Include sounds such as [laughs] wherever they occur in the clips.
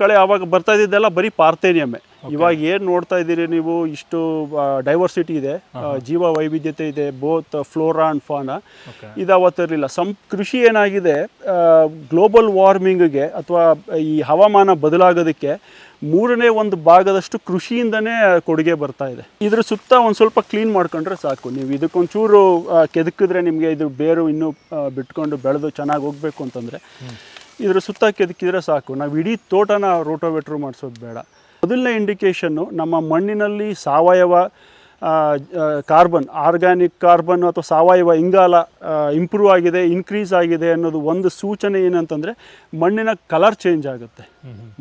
ಕಳೆ ಅವಾಗ ಬರ್ತಾ ಇದ್ದಿದ್ದೆಲ್ಲ ಬರೀ ಪಾರ್ಥೇನಿಯಮ್ಮೆ. ಇವಾಗ ಏನು ನೋಡ್ತಾ ಇದ್ದೀರಿ ನೀವು ಇಷ್ಟು ಡೈವರ್ಸಿಟಿ ಇದೆ ಜೀವ ವೈವಿಧ್ಯತೆ ಇದೆ ಬೋತ್ ಫ್ಲೋರಾ ಅಂಡ್ ಫಾನ ಇದು ಅವತ್ತಿರಲಿಲ್ಲ ಸಂ ಕೃಷಿ ಏನಾಗಿದೆ ಗ್ಲೋಬಲ್ ವಾರ್ಮಿಂಗ್ಗೆ ಅಥವಾ ಈ ಹವಾಮಾನ ಬದಲಾಗೋದಕ್ಕೆ ಮೂರನೇ ಒಂದು ಭಾಗದಷ್ಟು ಕೃಷಿಯಿಂದನೇ ಕೊಡುಗೆ ಬರ್ತಾ ಇದೆ. ಇದ್ರ ಸುತ್ತ ಒಂದು ಸ್ವಲ್ಪ ಕ್ಲೀನ್ ಮಾಡ್ಕೊಂಡ್ರೆ ಸಾಕು. ನೀವು ಇದಕ್ಕೊಂಚೂರು ಕೆದಕಿದ್ರೆ ನಿಮಗೆ ಇದು ಬೇರು ಇನ್ನೂ ಬಿಟ್ಕೊಂಡು ಬೆಳೆದು ಚೆನ್ನಾಗಿ ಹೋಗ್ಬೇಕು ಅಂತಂದರೆ ಇದ್ರ ಸುತ್ತ ಕೆದಕಿದ್ರೆ ಸಾಕು. ನಾವು ಇಡೀ ತೋಟನ ರೋಟೋವೆಟ್ರು ಮಾಡಿಸೋದು ಬೇಡ. ಮೊದಲನೇ ಇಂಡಿಕೇಷನ್ನು ನಮ್ಮ ಮಣ್ಣಿನಲ್ಲಿ ಸಾವಯವ ಕಾರ್ಬನ್ ಆರ್ಗ್ಯಾನಿಕ್ ಕಾರ್ಬನ್ ಅಥವಾ ಸಾವಯವ ಇಂಗಾಲ ಇಂಪ್ರೂವ್ ಆಗಿದೆ ಇನ್ಕ್ರೀಸ್ ಆಗಿದೆ ಅನ್ನೋದು ಒಂದು ಸೂಚನೆ ಏನಂತಂದರೆ ಮಣ್ಣಿನ ಕಲರ್ ಚೇಂಜ್ ಆಗುತ್ತೆ.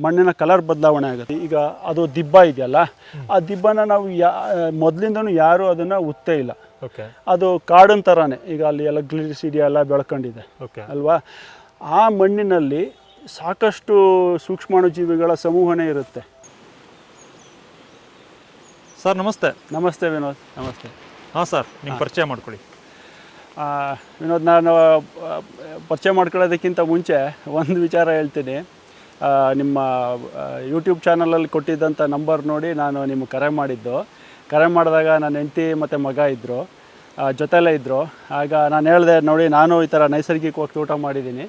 ಮಣ್ಣಿನ ಕಲರ್ ಬದಲಾವಣೆ ಆಗುತ್ತೆ. ಈಗ ಅದು ದಿಬ್ಬ ಇದೆಯಲ್ಲ ಆ ದಿಬ್ಬನ ನಾವು ಯಾ ಮೊದಲಿಂದನೂ ಯಾರೂ ಅದನ್ನು ಉತ್ತೇ ಇಲ್ಲ. ಓಕೆ ಅದು ಕಾಡನ್ ಥರನೇ ಈಗ ಅಲ್ಲಿ ಎಲ್ಲ ಗ್ಲಿಸಿಡಿಯ ಎಲ್ಲ ಬೆಳ್ಕೊಂಡಿದೆ. ಓಕೆ ಅಲ್ವಾ? ಆ ಮಣ್ಣಿನಲ್ಲಿ ಸಾಕಷ್ಟು ಸೂಕ್ಷ್ಮಾಣುಜೀವಿಗಳ ಸಮೂಹನೇ ಇರುತ್ತೆ. ಸರ್ ನಮಸ್ತೆ. ನಮಸ್ತೆ ವಿನೋದ್ ನಮಸ್ತೆ. ಹಾಂ ಸರ್ ನಿಮ್ಮ ಪರಿಚಯ ಮಾಡ್ಕೊಳ್ಳಿ. ವಿನೋದ್ ನಾನು ಪರಿಚಯ ಮಾಡ್ಕೊಳ್ಳೋದಕ್ಕಿಂತ ಮುಂಚೆ ಒಂದು ವಿಚಾರ ಹೇಳ್ತೀನಿ. ನಿಮ್ಮ ಯೂಟ್ಯೂಬ್ ಚಾನಲಲ್ಲಿ ಕೊಟ್ಟಿದ್ದಂಥ ನಂಬರ್ ನೋಡಿ ನಾನು ನಿಮ್ಗೆ ಕರೆ ಮಾಡಿದ್ದು. ಕರೆ ಮಾಡಿದಾಗ ನನ್ನ ಹೆಂಡತಿ ಮತ್ತು ಮಗ ಇದ್ದರು ಜೊತೆಲೇ ಇದ್ದರು ಆಗ ನಾನು ಹೇಳಿದೆ ನೋಡಿ ನಾನು ಈ ಥರ ನೈಸರ್ಗಿಕವಾಗಿ ತೋಟ ಮಾಡಿದ್ದೀನಿ.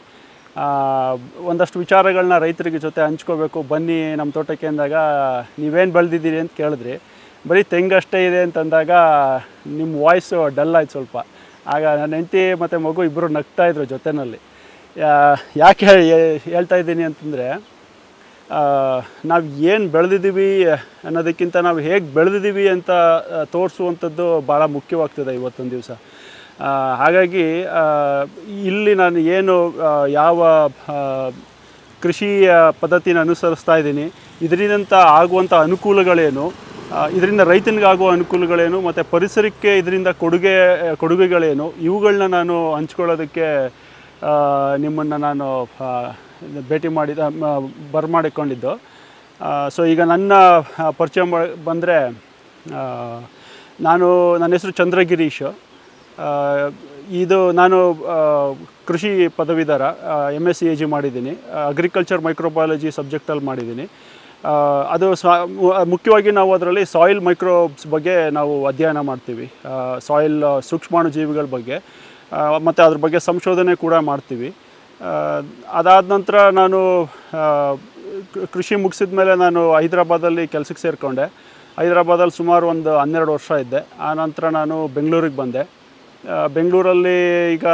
ಒಂದಷ್ಟು ವಿಚಾರಗಳನ್ನ ರೈತರಿಗೆ ಜೊತೆ ಹಂಚ್ಕೋಬೇಕು. ಬನ್ನಿ ನಮ್ಮ ತೋಟಕ್ಕೆ ಅಂದಾಗ ನೀವೇನು ಬೆಳೆದಿದ್ದೀರಿ ಅಂತ ಕೇಳಿದ್ರಿ. ಬರೀ ತೆಂಗಷ್ಟೇ ಇದೆ ಅಂತಂದಾಗ ನಿಮ್ಮ ವಾಯ್ಸು ಡಲ್ ಆಯ್ತು ಸ್ವಲ್ಪ. ಆಗ ನನ್ನ ಹೆಂಡತಿ ಮತ್ತು ಮಗು ಇಬ್ಬರು ನಗ್ತಾ ಇದ್ರು ಜೊತೆಯಲ್ಲಿ ಯಾಕೆ ಹೇಳಿ ಹೇಳ್ತಾ ಇದ್ದೀನಿ ಅಂತಂದರೆ ನಾವು ಏನು ಬೆಳೆದಿದ್ದೀವಿ ಅನ್ನೋದಕ್ಕಿಂತ ನಾವು ಹೇಗೆ ಬೆಳೆದಿದ್ದೀವಿ ಅಂತ ತೋರಿಸುವಂಥದ್ದು ಭಾಳ ಮುಖ್ಯವಾಗ್ತದೆ ಇವತ್ತೊಂದು ದಿವಸ. ಹಾಗಾಗಿ ಇಲ್ಲಿ ನಾನು ಏನು ಯಾವ ಕೃಷಿಯ ಪದ್ಧತಿನ ಅನುಸರಿಸ್ತಾ ಇದ್ದೀನಿ, ಇದರಿಂದ ಆಗುವಂಥ ಅನುಕೂಲಗಳೇನು ಇದರಿಂದ ರೈತನಿಗಾಗುವ ಅನುಕೂಲಗಳೇನು, ಮತ್ತು ಪರಿಸರಕ್ಕೆ ಇದರಿಂದ ಕೊಡುಗೆ, ಕೊಡುಗೆಗಳೇನು ಇವುಗಳನ್ನ ನಾನು ಹಂಚ್ಕೊಳ್ಳೋದಕ್ಕೆ ನಿಮ್ಮನ್ನು ನಾನು ಭೇಟಿ ಮಾಡಿದ ಬರ್ಮಾಡಿಕೊಂಡಿದ್ದು. ಸೊ ಈಗ ನನ್ನ ಪರಿಚಯ ಬಂದರೆ ನಾನು, ನನ್ನ ಹೆಸರು ಚಂದ್ರಗಿರೀಶ್. ಇದು ನಾನು ಕೃಷಿ ಪದವೀಧರ M S C A G ಮಾಡಿದ್ದೀನಿ. ಅಗ್ರಿಕಲ್ಚರ್ ಮೈಕ್ರೋಬಯಾಲಜಿ ಸಬ್ಜೆಕ್ಟಲ್ಲಿ ಮಾಡಿದ್ದೀನಿ. ಅದು ಮುಖ್ಯವಾಗಿ ನಾವು ಅದರಲ್ಲಿ ಸಾಯಿಲ್ ಮೈಕ್ರೋಬ್ಸ್ ಬಗ್ಗೆ ನಾವು ಅಧ್ಯಯನ ಮಾಡ್ತೀವಿ. ಸಾಯಿಲ್ ಸೂಕ್ಷ್ಮಾಣು ಜೀವಿಗಳ ಬಗ್ಗೆ. ಮತ್ತು ಅದ್ರ ಬಗ್ಗೆ ಸಂಶೋಧನೆ ಕೂಡ ಮಾಡ್ತೀವಿ. ಅದಾದ ನಂತರ ನಾನು ಕೃಷಿ ಮುಗಿಸಿದ ಮೇಲೆ ನಾನು ಹೈದರಾಬಾದಲ್ಲಿ ಕೆಲಸಕ್ಕೆ ಸೇರಿಕೊಂಡೆ. ಹೈದರಾಬಾದಲ್ಲಿ ಸುಮಾರು ಒಂದು ಹನ್ನೆರಡು ವರ್ಷ ಇದ್ದೆ. ಆ ನಂತರ ನಾನು ಬೆಂಗಳೂರಿಗೆ ಬಂದೆ. ಬೆಂಗಳೂರಲ್ಲಿ ಈಗ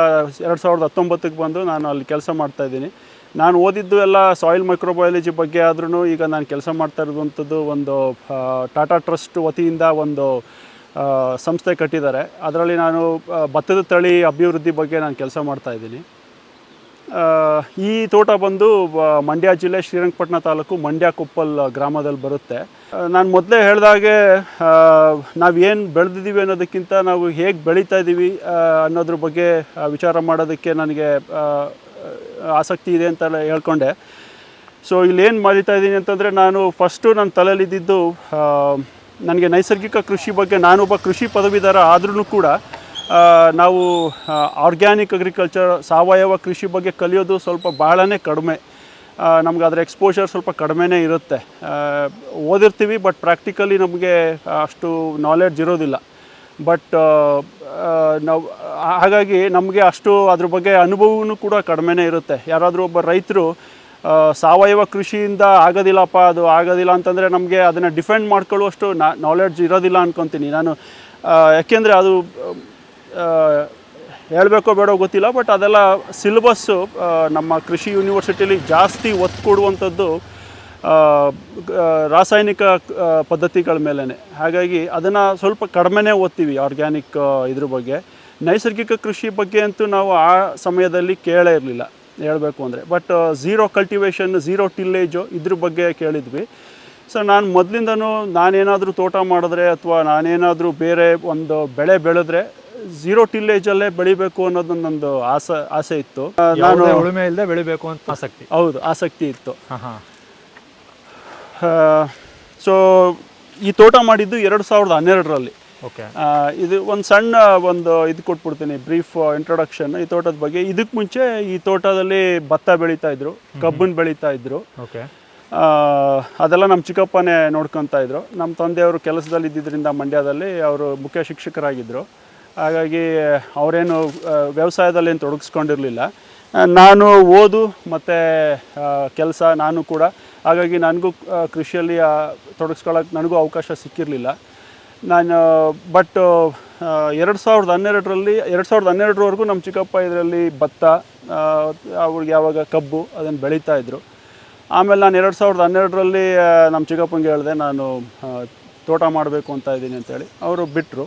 ಎರಡು ಸಾವಿರದ ಹತ್ತೊಂಬತ್ತಕ್ಕೆ ಬಂದು ನಾನು ಅಲ್ಲಿ ಕೆಲಸ ಮಾಡ್ತಾಯಿದ್ದೀನಿ ನಾನು ಓದಿದ್ದು ಎಲ್ಲ ಸಾಯಿಲ್ ಮೈಕ್ರೋಬಯಾಲಜಿ ಬಗ್ಗೆ ಆದ್ರೂ ಈಗ ನಾನು ಕೆಲಸ ಮಾಡ್ತಾ ಇರುವಂಥದ್ದು ಒಂದು ಟಾಟಾ ಟ್ರಸ್ಟ್ ವತಿಯಿಂದ ಒಂದು ಸಂಸ್ಥೆ ಕಟ್ಟಿದ್ದಾರೆ. ಅದರಲ್ಲಿ ನಾನು ಭತ್ತದ ತಳಿ ಅಭಿವೃದ್ಧಿ ಬಗ್ಗೆ ನಾನು ಕೆಲಸ ಮಾಡ್ತಾಯಿದ್ದೀನಿ ಈ ತೋಟ ಬಂದು ಮಂಡ್ಯ ಜಿಲ್ಲೆ ಶ್ರೀರಂಗಪಟ್ಟಣ ತಾಲೂಕು ಮಂಡ್ಯ ಕೊಪ್ಪಲ್ ಗ್ರಾಮದಲ್ಲಿ ಬರುತ್ತೆ. ನಾನು ಮೊದಲೇ ಹೇಳಿದಾಗೆ ನಾವೇನು ಬೆಳೆದಿದ್ದೀವಿ ಅನ್ನೋದಕ್ಕಿಂತ ನಾವು ಹೇಗೆ ಬೆಳೀತಾ ಇದ್ದೀವಿ ಅನ್ನೋದ್ರ ಬಗ್ಗೆ ವಿಚಾರ ಮಾಡೋದಕ್ಕೆ ನನಗೆ ಆಸಕ್ತಿ ಇದೆ ಅಂತ ಹೇಳ್ಕೊಂಡೆ. ಸೊ ಇಲ್ಲಿ ಏನು ಮಾಡಿತಾ ಇದ್ದೀನಿ ಅಂತಂದರೆ ನಾನು ಫಸ್ಟು ನನ್ನ ತಲೆಯಲ್ಲಿದ್ದಿದ್ದು ನನಗೆ ನೈಸರ್ಗಿಕ ಕೃಷಿ ಬಗ್ಗೆ, ನಾನೊಬ್ಬ ಕೃಷಿ ಪದವೀಧರ ಆದ್ರೂ ಕೂಡ ನಾವು ಆರ್ಗ್ಯಾನಿಕ್ ಅಗ್ರಿಕಲ್ಚರ್ ಸಾವಯವ ಕೃಷಿ ಬಗ್ಗೆ ಕಲಿಯೋದು ಸ್ವಲ್ಪ ಭಾಳನೇ ಕಡಿಮೆ. ನಮ್ಗೆ ಅದರ ಎಕ್ಸ್ಪೋಷರ್ ಸ್ವಲ್ಪ ಕಡಿಮೆನೇ ಇರುತ್ತೆ. ಓದಿರ್ತೀವಿ ಬಟ್ ಪ್ರಾಕ್ಟಿಕಲಿ ನಮಗೆ ಅಷ್ಟು ನಾಲೆಡ್ಜ್ ಇರೋದಿಲ್ಲ. ಬಟ್ ನಾವು ಹಾಗಾಗಿ ನಮಗೆ ಅಷ್ಟು ಅದ್ರ ಬಗ್ಗೆ ಅನುಭವವೂ ಕೂಡ ಕಡಿಮೆನೇ ಇರುತ್ತೆ. ಯಾರಾದರೂ ಒಬ್ಬ ರೈತರು ಸಾವಯವ ಕೃಷಿಯಿಂದ ಆಗೋದಿಲ್ಲಪ್ಪ, ಅದು ಆಗೋದಿಲ್ಲ ಅಂತಂದರೆ ನಮಗೆ ಅದನ್ನು ಡಿಫೆಂಡ್ ಮಾಡ್ಕೊಳ್ಳುವಷ್ಟು ನಾಲೆಡ್ಜ್ ಇರೋದಿಲ್ಲ ಅನ್ಕೊತೀನಿ. ನಾನು ಯಾಕೆಂದರೆ ಅದು ಹೇಳಬೇಕೋ ಬೇಡೋ ಗೊತ್ತಿಲ್ಲ ಬಟ್ ಅದೆಲ್ಲ ಸಿಲೆಬಸ್ಸು ನಮ್ಮ ಕೃಷಿ ಯೂನಿವರ್ಸಿಟಿಯಲ್ಲಿ ಜಾಸ್ತಿ ಒತ್ತು ಕೊಡುವಂಥದ್ದು ರಾಸಾಯನಿಕ ಪದ್ಧತಿಗಳ ಮೇಲೇ ಹಾಗಾಗಿ ಅದನ್ನು ಸ್ವಲ್ಪ ಕಡಿಮೆನೇ ಓದ್ತೀವಿ ಆರ್ಗ್ಯಾನಿಕ್ ಇದ್ರ ಬಗ್ಗೆ. ನೈಸರ್ಗಿಕ ಕೃಷಿ ಬಗ್ಗೆ ಅಂತೂ ನಾವು ಆ ಸಮಯದಲ್ಲಿ ಕೇಳೇ ಇರಲಿಲ್ಲ, ಹೇಳಬೇಕು ಅಂದರೆ. But zero cultivation zero tillage ಇದ್ರ ಬಗ್ಗೆ ಕೇಳಿದ್ವಿ. ಸೊ ನಾನು ಮೊದಲಿಂದನೂ ನಾನೇನಾದರೂ ತೋಟ ಮಾಡಿದ್ರೆ ಅಥವಾ ನಾನೇನಾದರೂ ಬೇರೆ ಒಂದು ಬೆಳೆ ಬೆಳೆದ್ರೆ ಝೀರೋ ಟಿಲ್ಲೇಜಲ್ಲೇ ಬೆಳಿಬೇಕು ಅನ್ನೋದು ನಂದು ಆಸೆ ಆಸೆ ಇತ್ತು. ನಾನು ಉಳುಮೆ ಇಲ್ಲದೆ ಬೆಳಿಬೇಕು ಅಂತ ಆಸಕ್ತಿ. ಹೌದು ಆಸಕ್ತಿ ಇತ್ತು. ಸೊ ಈ ತೋಟ ಮಾಡಿದ್ದು ಎರಡು ಸಾವಿರದ ಹನ್ನೆರಡರಲ್ಲಿ. ಓಕೆ ಇದು ಒಂದು ಸಣ್ಣ ಒಂದು ಇದು ಕೊಟ್ಬಿಡ್ತೀನಿ ಬ್ರೀಫ್ ಇಂಟ್ರೊಡಕ್ಷನ್ ಈ ತೋಟದ ಬಗ್ಗೆ ಇದಕ್ಕೆ ಮುಂಚೆ ಈ ತೋಟದಲ್ಲಿ ಭತ್ತ ಬೆಳೀತಾ ಇದ್ರು ಕಬ್ಬನ್ ಬೆಳೀತಾ ಇದ್ರು. ಓಕೆ ಅದೆಲ್ಲ ನಮ್ಮ ಚಿಕ್ಕಪ್ಪನೇ ನೋಡ್ಕೊತಾ ಇದ್ರು. ನಮ್ಮ ತಂದೆಯವರು ಕೆಲಸದಲ್ಲಿ ಇದ್ದಿದ್ದರಿಂದ ಮಂಡ್ಯದಲ್ಲಿ ಅವರು ಮುಖ್ಯ ಶಿಕ್ಷಕರಾಗಿದ್ದರು ಹಾಗಾಗಿ ಅವರೇನು ವ್ಯವಸಾಯದಲ್ಲಿ ತೊಡಗಿಸ್ಕೊಂಡಿರಲಿಲ್ಲ. ನಾನು ಓದು ಮತ್ತು ಕೆಲಸ ನಾನು ಕೂಡ. ಹಾಗಾಗಿ ನನಗೂ ಕೃಷಿಯಲ್ಲಿ ತೊಡಗಿಸ್ಕೊಳ್ಳೋಕೆ ನನಗೂ ಅವಕಾಶ ಸಿಕ್ಕಿರಲಿಲ್ಲ. ನಾನು, ಬಟ್ ಎರಡು ಸಾವಿರದ ಹನ್ನೆರಡರಲ್ಲಿ, ಎರಡು ಸಾವಿರದ ಹನ್ನೆರಡರವರೆಗೂ ನಮ್ಮ ಚಿಕ್ಕಪ್ಪ ಇದರಲ್ಲಿ ಭತ್ತ ಅವ್ರಿಗೆ ಯಾವಾಗ ಕಬ್ಬು ಅದನ್ನು ಬೆಳೀತಾ ಇದ್ದರು ಆಮೇಲೆ ನಾನು ಎರಡು ಸಾವಿರದ ಹನ್ನೆರಡರಲ್ಲಿ ನಮ್ಮ ಚಿಕ್ಕಪ್ಪಂಗೆ ಹೇಳಿದೆ, ನಾನು ತೋಟ ಮಾಡಬೇಕು ಅಂತ ಇದ್ದೀನಿ ಅಂತೇಳಿ. ಅವರು ಬಿಟ್ಟರು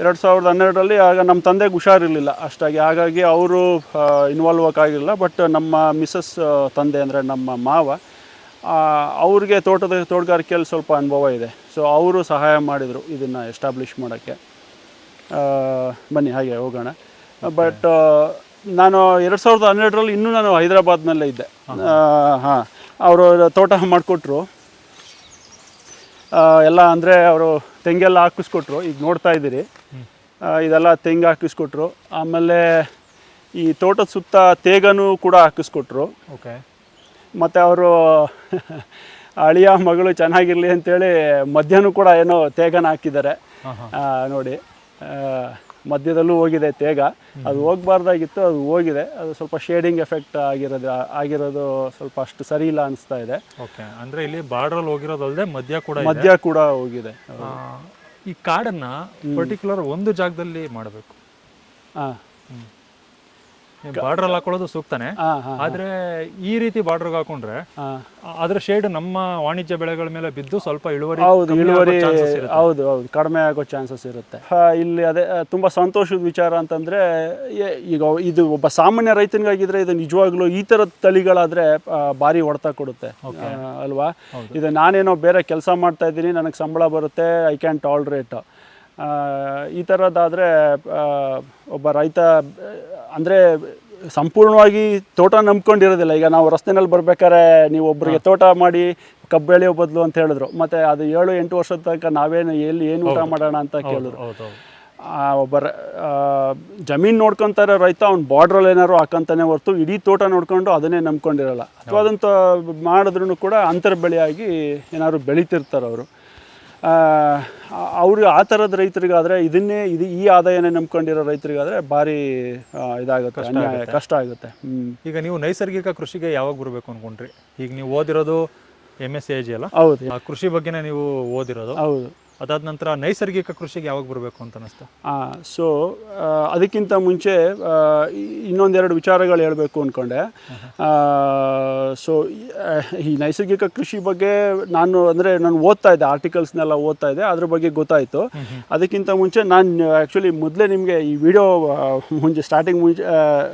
ಎರಡು ಸಾವಿರದ ಹನ್ನೆರಡರಲ್ಲಿ ಆಗ ನಮ್ಮ ತಂದೆಗೆ ಹುಷಾರಿರಲಿಲ್ಲ ಅಷ್ಟಾಗಿ. ಹಾಗಾಗಿ ಅವರು ಇನ್ವಾಲ್ವ್ ಆಗಿರಲಿಲ್ಲ ಬಟ್ ನಮ್ಮ ಮಿಸಸ್ ತಂದೆ ಅಂದರೆ ನಮ್ಮ ಮಾವ ಅವ್ರಿಗೆ ತೋಟದ ತೋಟಗಾರಿಕೆಯಲ್ಲಿ ಸ್ವಲ್ಪ ಅನುಭವ ಇದೆ. ಸೊ ಅವರು ಸಹಾಯ ಮಾಡಿದರು ಇದನ್ನು ಎಸ್ಟಾಬ್ಲಿಷ್ ಮಾಡೋಕ್ಕೆ. ಬನ್ನಿ ಹಾಗೆ ಹೋಗೋಣ. ಬಟ್ ನಾನು ಎರಡು ಸಾವಿರದ ಹನ್ನೆರಡರಲ್ಲಿ ಇನ್ನೂ ನಾನು ಹೈದರಾಬಾದ್ನಲ್ಲೇ ಇದ್ದೆ. ಹಾಂ ಅವರು ತೋಟ ಮಾಡಿಕೊಟ್ರು. ಎಲ್ಲ ಅಂದರೆ ಅವರು ತೆಂಗೆಲ್ಲ ಹಾಕಿಸ್ಕೊಟ್ರು. ಈಗ ನೋಡ್ತಾ ಇದ್ದೀರಿ. ಇದೆಲ್ಲ ತೆಂಗು ಹಾಕಿಸ್ಕೊಟ್ರು. ಆಮೇಲೆ ಈ ತೋಟದ ಸುತ್ತ ತೇಗನೂ ಕೂಡ ಹಾಕಿಸ್ಕೊಟ್ರು. ಓಕೆ ಮತ್ತು ಅವರು [laughs] ಅಳಿಯ ಮಗಳು ಚೆನ್ನಾಗಿರಲಿ ಅಂತೇಳಿ ಮಧ್ಯಾಹ್ನ ಕೂಡ ಏನೋ ತೇಗನ ಹಾಕಿದ್ದಾರೆ. ನೋಡಿ. ಮಧ್ಯದಲ್ಲೂ ಹೋಗಿದೆ ತೇಗ. ಅದು ಹೋಗ್ಬಾರ್ದಾಗಿತ್ತು ಅದು ಹೋಗಿದೆ. ಅದು ಸ್ವಲ್ಪ ಶೇಡಿಂಗ್ ಎಫೆಕ್ಟ್ ಆಗಿರೋದು ಆಗಿರೋದು ಸ್ವಲ್ಪ ಅಷ್ಟು ಸರಿ ಇಲ್ಲ ಅನಿಸ್ತಾ ಇದೆ. ಓಕೆ ಅಂದರೆ ಇಲ್ಲಿ ಬಾರ್ಡ್ರಲ್ಲಿ ಹೋಗಿರೋದಲ್ಲದೆ ಮಧ್ಯ ಕೂಡ ಮಧ್ಯ ಕೂಡ ಹೋಗಿದೆ. ಈ ಕಾಡನ್ನು ಪರ್ಟಿಕ್ಯುಲರ್ ಒಂದು ಜಾಗದಲ್ಲಿ ಮಾಡಬೇಕು. ಹಾಂ ಬಾರ್ಡ್ರಲ್ಲಿ ಹಾಕೊಳ್ಳೋದು ಸೂಕ್ತಾನೆ. ಆದ್ರೆ ಈ ರೀತಿ ಬಾರ್ಡರ್ ಹಾಕೊಂಡ್ರೆ ಅದ್ರ ಶೇಡ್ ನಮ್ಮ ವಾಣಿಜ್ಯ ಬೆಳೆಗಳ ಮೇಲೆ ಬಿದ್ದು ಸ್ವಲ್ಪ ಇಳುವರಿ ಹೌದು ಇಳುವರಿ ಇರುತ್ತೆ. ಹೌದು ಹೌದು. ಕಡಿಮೆ ಆಗೋ ಚಾನ್ಸಸ್ ಇರುತ್ತೆ. ಇಲ್ಲಿ ಅದೇ ತುಂಬಾ ಸಂತೋಷದ ವಿಚಾರ ಅಂತಂದ್ರೆ ಈಗ ಇದು ಒಬ್ಬ ಸಾಮಾನ್ಯ ರೈತನಿಗಾಗಿದ್ರೆ ಇದು ನಿಜವಾಗ್ಲೂ ಈ ತರದ ತಳಿಗಳಾದ್ರೆ ಭಾರಿ ಹೊಡೆತ ಕೊಡುತ್ತೆ. ಅಲ್ವಾ? ಇದು ನಾನೇನೋ ಬೇರೆ ಕೆಲಸ ಮಾಡ್ತಾ ಇದ್ದೀನಿ ನನಗೆ ಸಂಬಳ ಬರುತ್ತೆ ಐ ಕ್ಯಾನ್ ಟಾಲ್ರೇಟ್ ಈ ಥರದ್ದಾದರೆ ಒಬ್ಬ ರೈತ ಅಂದರೆ ಸಂಪೂರ್ಣವಾಗಿ ತೋಟ ನಂಬ್ಕೊಂಡಿರೋದಿಲ್ಲ. ಈಗ ನಾವು ರಸ್ತೆನಲ್ಲಿ ಬರ್ಬೇಕಾದ್ರೆ ನೀವು ಒಬ್ಬರಿಗೆ ತೋಟ ಮಾಡಿ ಕಬ್ಬು ಬೆಳೆಯೋ ಬದಲು ಅಂತ ಹೇಳಿದ್ರು. ಮತ್ತು ಅದು ಏಳು ಎಂಟು ವರ್ಷದ ತನಕ ನಾವೇನು ಎಲ್ಲಿ ಏನು ಊಟ ಮಾಡೋಣ ಅಂತ ಕೇಳಿದ್ರು. ಒಬ್ಬ ಜಮೀನು ನೋಡ್ಕೊತಾರೆ ರೈತ ಅವ್ನು ಬಾರ್ಡ್ರಲ್ಲಿ ಏನಾದ್ರು ಹಾಕಂತಾನೆ ಹೊರ್ತು ಇಡೀ ತೋಟ ನೋಡ್ಕೊಂಡು ಅದನ್ನೇ ನಂಬ್ಕೊಂಡಿರಲ್ಲ. ಅಥವಾ ಅದಂತ ಮಾಡಿದ್ರು ಕೂಡ ಅಂತರ ಬೆಳೆಯಾಗಿ ಏನಾದ್ರು ಬೆಳೀತಿರ್ತಾರೆ ಅವರು ಅವ್ರಿಗೆ ಆ ಥರದ ರೈತರಿಗಾದರೆ ಇದನ್ನೇ ಇದು ಈ ಆದಾಯನೇ ನಂಬ್ಕೊಂಡಿರೋ ರೈತರಿಗಾದರೆ ಭಾರಿ ಇದಾಗುತ್ತೆ ಅನ್ಯಾಯ ಕಷ್ಟ ಆಗುತ್ತೆ. ಈಗ ನೀವು ನೈಸರ್ಗಿಕ ಕೃಷಿಗೆ ಯಾವಾಗ ಬರಬೇಕು ಅನ್ಕೊಂಡ್ರಿ? ಈಗ ನೀವು ಓದಿರೋದು ಎಂ ಎಸ್ ಐ ಜಿ ಅಲ್ಲ? ಹೌದು. ಕೃಷಿ ಬಗ್ಗೆನೇ ನೀವು ಓದಿರೋದು? ಹೌದು. ಅದಾದ ನಂತರ ನೈಸರ್ಗಿಕ ಕೃಷಿಗೆ ಯಾವಾಗ ಬರಬೇಕು ಅಂತ ಅನಿಸ್ತು ಸೊ ಅದಕ್ಕಿಂತ ಮುಂಚೆ ಇನ್ನೊಂದೆರಡು ವಿಚಾರಗಳು ಹೇಳಬೇಕು ಅಂದ್ಕೊಂಡೆ ಸೊ ಈ ನೈಸರ್ಗಿಕ ಕೃಷಿ ಬಗ್ಗೆ ನಾನು ಅಂದರೆ ನಾನು ಓದ್ತಾ ಇದ್ದೆ ಆರ್ಟಿಕಲ್ಸ್ನೆಲ್ಲ ಓದ್ತಾ ಇದ್ದೆ ಅದ್ರ ಬಗ್ಗೆ ಗೊತ್ತಾಯಿತು. ಅದಕ್ಕಿಂತ ಮುಂಚೆ ನಾನು ಆ್ಯಕ್ಚುಲಿ ಮೊದಲೇ ನಿಮಗೆ ಈ ವಿಡಿಯೋ ಮುಂಚೆ ಸ್ಟಾರ್ಟಿಂಗ್ ಮುಂಚೆ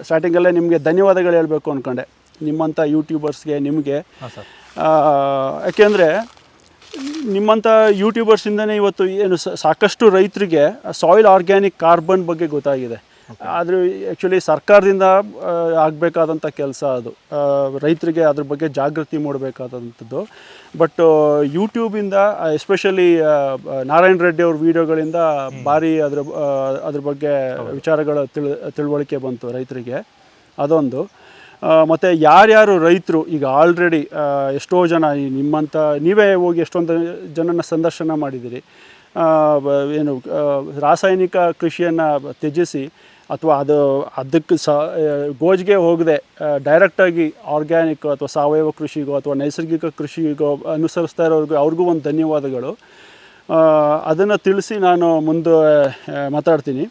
ಸ್ಟಾರ್ಟಿಂಗಲ್ಲೇ ನಿಮಗೆ ಧನ್ಯವಾದಗಳು ಹೇಳಬೇಕು ಅಂದ್ಕೊಂಡೆ ನಿಮ್ಮಂಥ ಯೂಟ್ಯೂಬರ್ಸ್ಗೆ ನಿಮಗೆ. ಯಾಕೆಂದರೆ ನಿಮ್ಮಂಥ ಯೂಟ್ಯೂಬರ್ಸಿಂದನೇ ಇವತ್ತು ಏನು ಸಾಕಷ್ಟು ರೈತರಿಗೆ ಸಾಯಿಲ್ ಆರ್ಗ್ಯಾನಿಕ್ ಕಾರ್ಬನ್ ಬಗ್ಗೆ ಗೊತ್ತಾಗಿದೆ. ಆದರೆ ಆ್ಯಕ್ಚುಲಿ ಸರ್ಕಾರದಿಂದ ಆಗಬೇಕಾದಂಥ ಕೆಲಸ ಅದು. ರೈತರಿಗೆ ಅದ್ರ ಬಗ್ಗೆ ಜಾಗೃತಿ ಮೂಡಬೇಕಾದಂಥದ್ದು. ಬಟ್ ಯೂಟ್ಯೂಬಿಂದ ಎಸ್ಪೆಷಲಿ ನಾರಾಯಣ ರೆಡ್ಡಿ ಅವ್ರ ವಿಡಿಯೋಗಳಿಂದ ಭಾರಿ ಅದ್ರ ಅದ್ರ ಬಗ್ಗೆ ವಿಚಾರಗಳ ತಿಳ್ ತಿಳುವಳಿಕೆ ಬಂತು ರೈತರಿಗೆ. ಅದೊಂದು. ಮತ್ತು ಯಾರ್ಯಾರು ರೈತರು, ಈಗ ಆಲ್ರೆಡಿ ಎಷ್ಟೋ ಜನ ಈ ನಿಮ್ಮಂಥ ನೀವೇ ಹೋಗಿ ಎಷ್ಟೊಂದು ಜನನ ಸಂದರ್ಶನ ಮಾಡಿದ್ದೀರಿ. ಏನು ರಾಸಾಯನಿಕ ಕೃಷಿಯನ್ನು ತ್ಯಜಿಸಿ, ಅಥವಾ ಅದು, ಅದಕ್ಕೆ ಸ ಗೋಜ್ಗೆ ಹೋಗದೆ ಡೈರೆಕ್ಟಾಗಿ ಆರ್ಗ್ಯಾನಿಕ್ ಅಥವಾ ಸಾವಯವ ಕೃಷಿಗೋ ಅಥವಾ ನೈಸರ್ಗಿಕ ಕೃಷಿಗೋ ಅನುಸರಿಸ್ತಾ ಇರೋರಿಗೂ, ಅವ್ರಿಗೂ ಒಂದು ಧನ್ಯವಾದಗಳು. ಅದನ್ನು ತಿಳಿಸಿ ನಾನು ಮುಂದೆ ಮಾತಾಡ್ತೀನಿ.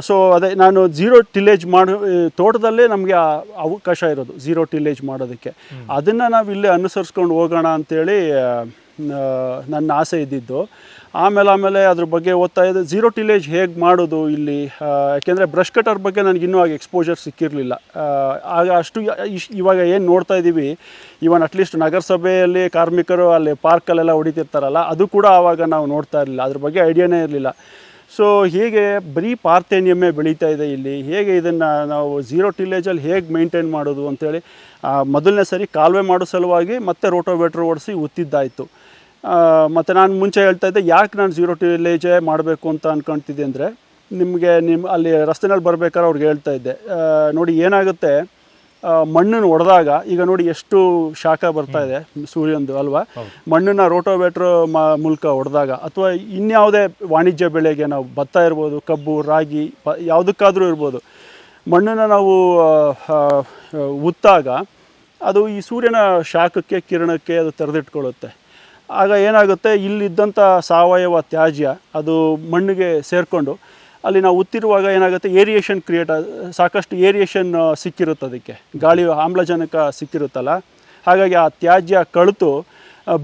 ಸೊ ಅದೇ ನಾನು ಝೀರೋ ಟಿಲೇಜ್ ಮಾಡೋ ತೋಟದಲ್ಲೇ ನಮಗೆ ಅವಕಾಶ ಇರೋದು ಝೀರೋ ಟಿಲೇಜ್ ಮಾಡೋದಕ್ಕೆ. ಅದನ್ನು ನಾವು ಇಲ್ಲೇ ಅನುಸರಿಸ್ಕೊಂಡು ಹೋಗೋಣ ಆ, ನನ್ನ ಆಸೆ ಇದ್ದಿದ್ದು. ಆಮೇಲೆ ಆಮೇಲೆ ಅದ್ರ ಬಗ್ಗೆ ಓದ್ತಾ ಇದ್ದೆ. ಝೀರೋ ಟಿಲೇಜ್ ಹೇಗೆ ಮಾಡೋದು ಇಲ್ಲಿ? ಯಾಕೆಂದರೆ ಬ್ರಷ್ ಕಟರ್ ಬಗ್ಗೆ ನನಗೆ ಇನ್ನೂ ಆಗ ಎಕ್ಸ್ಪೋಜರ್ ಸಿಕ್ಕಿರಲಿಲ್ಲ. ಆಗ ಅಷ್ಟು ಇಶ್- ಇವಾಗ ಏನು ನೋಡ್ತಾ ಇದ್ದೀವಿ ಇವನ್ ಅಟ್ಲೀಸ್ಟ್ ನಗರಸಭೆಯಲ್ಲಿ ಕಾರ್ಮಿಕರು ಅಲ್ಲಿ ಪಾರ್ಕಲ್ಲೆಲ್ಲ ಹೊಡಿತಿರ್ತಾರಲ್ಲ ಅದು ಕೂಡ ಆವಾಗ ನಾವು ನೋಡ್ತಾ ಇರಲಿಲ್ಲ. ಅದ್ರ ಬಗ್ಗೆ ಐಡಿಯಾನೇ ಇರಲಿಲ್ಲ. ಸೊ ಹೇಗೆ ಬರೀ ಪಾರ್ಥೇನಿಯಮ್ಮೇ ಬೆಳೀತಾ ಇದೆ ಇಲ್ಲಿ? ಹೇಗೆ ಇದನ್ನು ನಾವು ಝೀರೋ ಟಿಲೇಜಲ್ಲಿ ಹೇಗೆ ಮೇಂಟೈನ್ ಮಾಡೋದು ಅಂತೇಳಿ ಮೊದಲನೇ ಸರಿ ಕಾಲುವೆ ಮಾಡೋ ಸಲುವಾಗಿ ಮತ್ತೆ ರೋಟೋವೇಟ್ರ್ ಓಡಿಸಿ ಉತ್ತಿದ್ದಾಯಿತು. ಮತ್ತು ನಾನು ಮುಂಚೆ ಹೇಳ್ತಾ ಇದ್ದೆ, ಯಾಕೆ ನಾನು ಝೀರೋ ಟಿಲೇಜೇ ಮಾಡಬೇಕು ಅಂತ ಅಂದ್ಕೊಳ್ತಿದ್ದೆ ಅಂದರೆ, ನಿಮಗೆ ನಿಮ್ಮ ಅಲ್ಲಿ ರಸ್ತೆನಲ್ಲಿ ಬರ್ಬೇಕಾದ್ರೆ ಅವ್ರಿಗೆ ಹೇಳ್ತಾ ಇದ್ದೆ. ನೋಡಿ ಏನಾಗುತ್ತೆ ಮಣ್ಣನ್ನು ಒಡೆದಾಗ ಈಗ ನೋಡಿ ಎಷ್ಟು ಶಾಖ ಬರ್ತಾ ಇದೆ ಸೂರ್ಯಂದು ಅಲ್ವಾ? ಮಣ್ಣನ್ನು ರೋಟೋವೇಟ್ರ್ ಮಾ ಮೂಲಕ ಹೊಡೆದಾಗ ಅಥವಾ ಇನ್ಯಾವುದೇ ವಾಣಿಜ್ಯ ಬೆಳೆಗೆ ನಾವು ಭತ್ತ ಇರ್ಬೋದು ಕಬ್ಬು ರಾಗಿ ಪ ಯಾವುದಕ್ಕಾದರೂ ಇರ್ಬೋದು ಮಣ್ಣನ್ನು ನಾವು ಉತ್ತಾಗ ಅದು ಈ ಸೂರ್ಯನ ಶಾಖಕ್ಕೆ ಕಿರಣಕ್ಕೆ ಅದು ತೆರೆದಿಟ್ಕೊಳ್ಳುತ್ತೆ. ಆಗ ಏನಾಗುತ್ತೆ ಇಲ್ಲಿದ್ದಂಥ ಸಾವಯವ ತ್ಯಾಜ್ಯ ಅದು ಮಣ್ಣಿಗೆ ಸೇರಿಕೊಂಡು ಅಲ್ಲಿ ನಾವು ಉತ್ತಿರುವಾಗ ಏನಾಗುತ್ತೆ ಏರಿಯೇಷನ್ ಕ್ರಿಯೇಟ್ ಸಾಕಷ್ಟು ಏರಿಯೇಷನ್ ಸಿಕ್ಕಿರುತ್ತೆ ಅದಕ್ಕೆ. ಗಾಳಿ ಆಮ್ಲಜನಕ ಸಿಕ್ಕಿರುತ್ತಲ್ಲ ಹಾಗಾಗಿ ಆ ತ್ಯಾಜ್ಯ ಕಳೆತು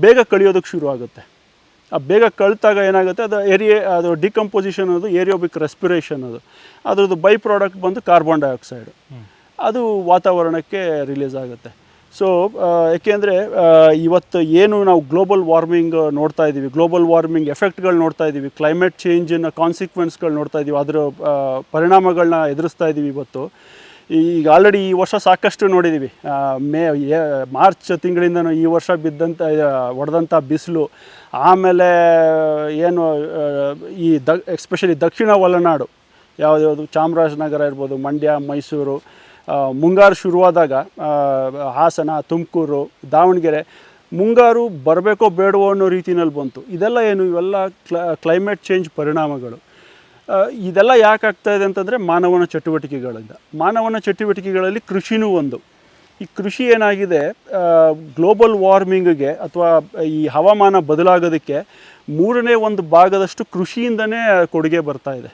ಬೇಗ ಕಳಿಯೋದಕ್ಕೆ ಶುರು ಆಗುತ್ತೆ ಆ ಬೇಗ ಕಳ್ತಾಗ ಏನಾಗುತ್ತೆ ಅದು ಏರಿಯ ಅದು ಡಿಕಂಪೋಸಿಷನ್ ಅದು ಏರಿಯೋಬಿಕ್ ರೆಸ್ಪಿರೇಷನ್ ಅದು. ಅದ್ರದ್ದು ಬೈ ಪ್ರಾಡಕ್ಟ್ ಬಂದು ಕಾರ್ಬನ್ ಡೈಆಕ್ಸೈಡ್. ಅದು ವಾತಾವರಣಕ್ಕೆ ರಿಲೀಸ್ ಆಗುತ್ತೆ. ಸೊ ಏಕೆಂದರೆ ಇವತ್ತು ಏನು ನಾವು ಗ್ಲೋಬಲ್ ವಾರ್ಮಿಂಗ್ ನೋಡ್ತಾ ಇದ್ದೀವಿ ಗ್ಲೋಬಲ್ ವಾರ್ಮಿಂಗ್ ಎಫೆಕ್ಟ್ಗಳು ನೋಡ್ತಾ ಇದ್ದೀವಿ ಕ್ಲೈಮೇಟ್ ಚೇಂಜಿನ ಕಾನ್ಸಿಕ್ವೆನ್ಸ್ಗಳು ನೋಡ್ತಾ ಇದ್ದೀವಿ ಅದರ ಪರಿಣಾಮಗಳನ್ನ ಎದುರಿಸ್ತಾ ಇದ್ದೀವಿ ಇವತ್ತು. ಈಗ ಆಲ್ರೆಡಿ ಈ ವರ್ಷ ಸಾಕಷ್ಟು ನೋಡಿದ್ದೀವಿ ಮೇ ಮಾರ್ಚ್ ತಿಂಗಳಿಂದನೂ ಈ ವರ್ಷ ಬಿದ್ದಂಥ ಹೊಡೆದಂಥ ಬಿಸಿಲು. ಆಮೇಲೆ, ಏನು ಈ ದ ಎಸ್ಪೆಷಲಿ ದಕ್ಷಿಣ ಒಳನಾಡು. ಯಾವುದ್ಯಾವುದು ಚಾಮರಾಜನಗರ ಇರ್ಬೋದು, ಮಂಡ್ಯ, ಮೈಸೂರು. ಮುಂಗಾರು ಶುರುವಾದಾಗ ಹಾಸನ, ತುಮಕೂರು, ದಾವಣಗೆರೆ, ಮುಂಗಾರು ಬರಬೇಕೋ ಬೇಡವೋ ಅನ್ನೋ ರೀತಿಯಲ್ಲಿ ಬಂತು. ಇದೆಲ್ಲ ಏನು, ಇವೆಲ್ಲ ಕ್ಲ ಕ್ಲೈಮೇಟ್ ಚೇಂಜ್ ಪರಿಣಾಮಗಳು. ಇದೆಲ್ಲ ಯಾಕೆ ಇದೆ ಅಂತಂದರೆ ಮಾನವನ ಚಟುವಟಿಕೆಗಳಿಂದ. ಮಾನವನ ಚಟುವಟಿಕೆಗಳಲ್ಲಿ ಕೃಷಿನೂ ಒಂದು. ಈ ಕೃಷಿ ಏನಾಗಿದೆ ಗ್ಲೋಬಲ್ ವಾರ್ಮಿಂಗ್ಗೆ ಅಥವಾ ಈ ಹವಾಮಾನ ಬದಲಾಗೋದಕ್ಕೆ ಮೂರನೇ ಒಂದು ಭಾಗದಷ್ಟು ಕೃಷಿಯಿಂದನೇ ಕೊಡುಗೆ ಬರ್ತಾ ಇದೆ.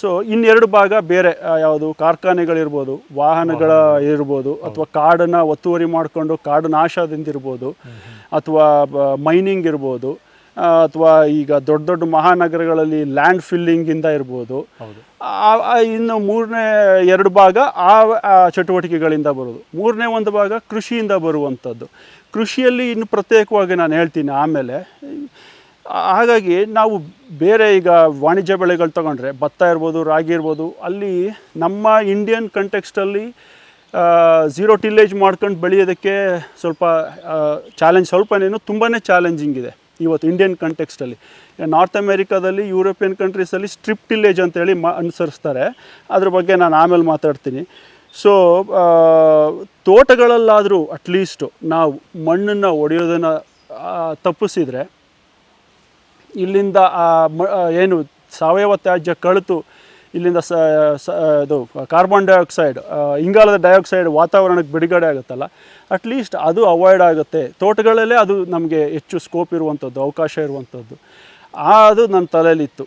ಸೊ ಇನ್ನೆರಡು ಭಾಗ ಬೇರೆ ಯಾವುದು ಕಾರ್ಖಾನೆಗಳಿರ್ಬೋದು ವಾಹನಗಳ ಇರ್ಬೋದು ಅಥವಾ ಕಾಡನ್ನು ಒತ್ತುವರಿ ಮಾಡಿಕೊಂಡು ಕಾಡು ನಾಶದಿಂದ ಇರ್ಬೋದು ಅಥವಾ ಮೈನಿಂಗ್ ಇರ್ಬೋದು ಅಥವಾ ಈಗ ದೊಡ್ಡ ದೊಡ್ಡ ಮಹಾನಗರಗಳಲ್ಲಿ ಲ್ಯಾಂಡ್ ಫಿಲ್ಲಿಂಗಿಂದ ಇರ್ಬೋದು. ಇನ್ನು ಮೂರನೇ ಎರಡು ಭಾಗ ಆ ಚಟುವಟಿಕೆಗಳಿಂದ ಬರೋದು. ಮೂರನೇ ಒಂದು ಭಾಗ ಕೃಷಿಯಿಂದ ಬರುವಂಥದ್ದು. ಕೃಷಿಯಲ್ಲಿ ಇನ್ನು ಪ್ರತ್ಯೇಕವಾಗಿ ನಾನು ಹೇಳ್ತೀನಿ ಆಮೇಲೆ ಹಾಗಾಗಿ ನಾವು ಬೇರೆ ಈಗ ವಾಣಿಜ್ಯ ಬೆಳೆಗಳು ತಗೊಂಡ್ರೆ ಭತ್ತ ಇರ್ಬೋದು, ರಾಗಿ ಇರ್ಬೋದು, ಅಲ್ಲಿ ನಮ್ಮ ಇಂಡಿಯನ್ ಕಂಟೆಕ್ಸ್ಟಲ್ಲಿ ಝೀರೋ ಟಿಲ್ಲೇಜ್ ಮಾಡ್ಕೊಂಡು ಬೆಳೆಯೋದಕ್ಕೆ ಸ್ವಲ್ಪ ಚಾಲೆಂಜ್ ಸ್ವಲ್ಪನೇನು ತುಂಬಾ ಚಾಲೆಂಜಿಂಗ್ ಇದೆ ಇವತ್ತು ಇಂಡಿಯನ್ ಕಂಟೆಕ್ಸ್ಟಲ್ಲಿ ನಾರ್ತ್ ಅಮೇರಿಕಾದಲ್ಲಿ ಯುರೋಪಿಯನ್ ಕಂಟ್ರೀಸಲ್ಲಿ ಸ್ಟ್ರಿಪ್ ಟಿಲ್ಲೇಜ್ ಅಂತೇಳಿ ಮಾ, ಅನುಸರಿಸ್ತಾರೆ. ಅದ್ರ ಬಗ್ಗೆ ನಾನು ಆಮೇಲೆ ಮಾತಾಡ್ತೀನಿ. ಸೊ ತೋಟಗಳಲ್ಲಾದರೂ ಅಟ್ಲೀಸ್ಟು ನಾವು ಮಣ್ಣನ್ನು ಒಡೆಯೋದನ್ನು ತಪ್ಪಿಸಿದರೆ ಇಲ್ಲಿಂದ ಏನು ಸಾವಯವ ತ್ಯಾಜ್ಯ ಕಳೆತು ಇಲ್ಲಿಂದ ಸ ಇದು ಕಾರ್ಬನ್ ಡೈಆಕ್ಸೈಡ್ ಇಂಗಾಲದ ಡೈಆಕ್ಸೈಡ್ ವಾತಾವರಣಕ್ಕೆ ಬಿಡುಗಡೆ ಆಗುತ್ತಲ್ಲ ಅಟ್ಲೀಸ್ಟ್ ಅದು ಅವಾಯ್ಡ್ ಆಗುತ್ತೆ. ತೋಟಗಳಲ್ಲೇ ಅದು ನಮಗೆ ಹೆಚ್ಚು ಸ್ಕೋಪ್ ಇರುವಂಥದ್ದು, ಅವಕಾಶ ಇರುವಂಥದ್ದು. ಆ, ಅದು ನನ್ನ ತಲೆಯಲ್ಲಿತ್ತು.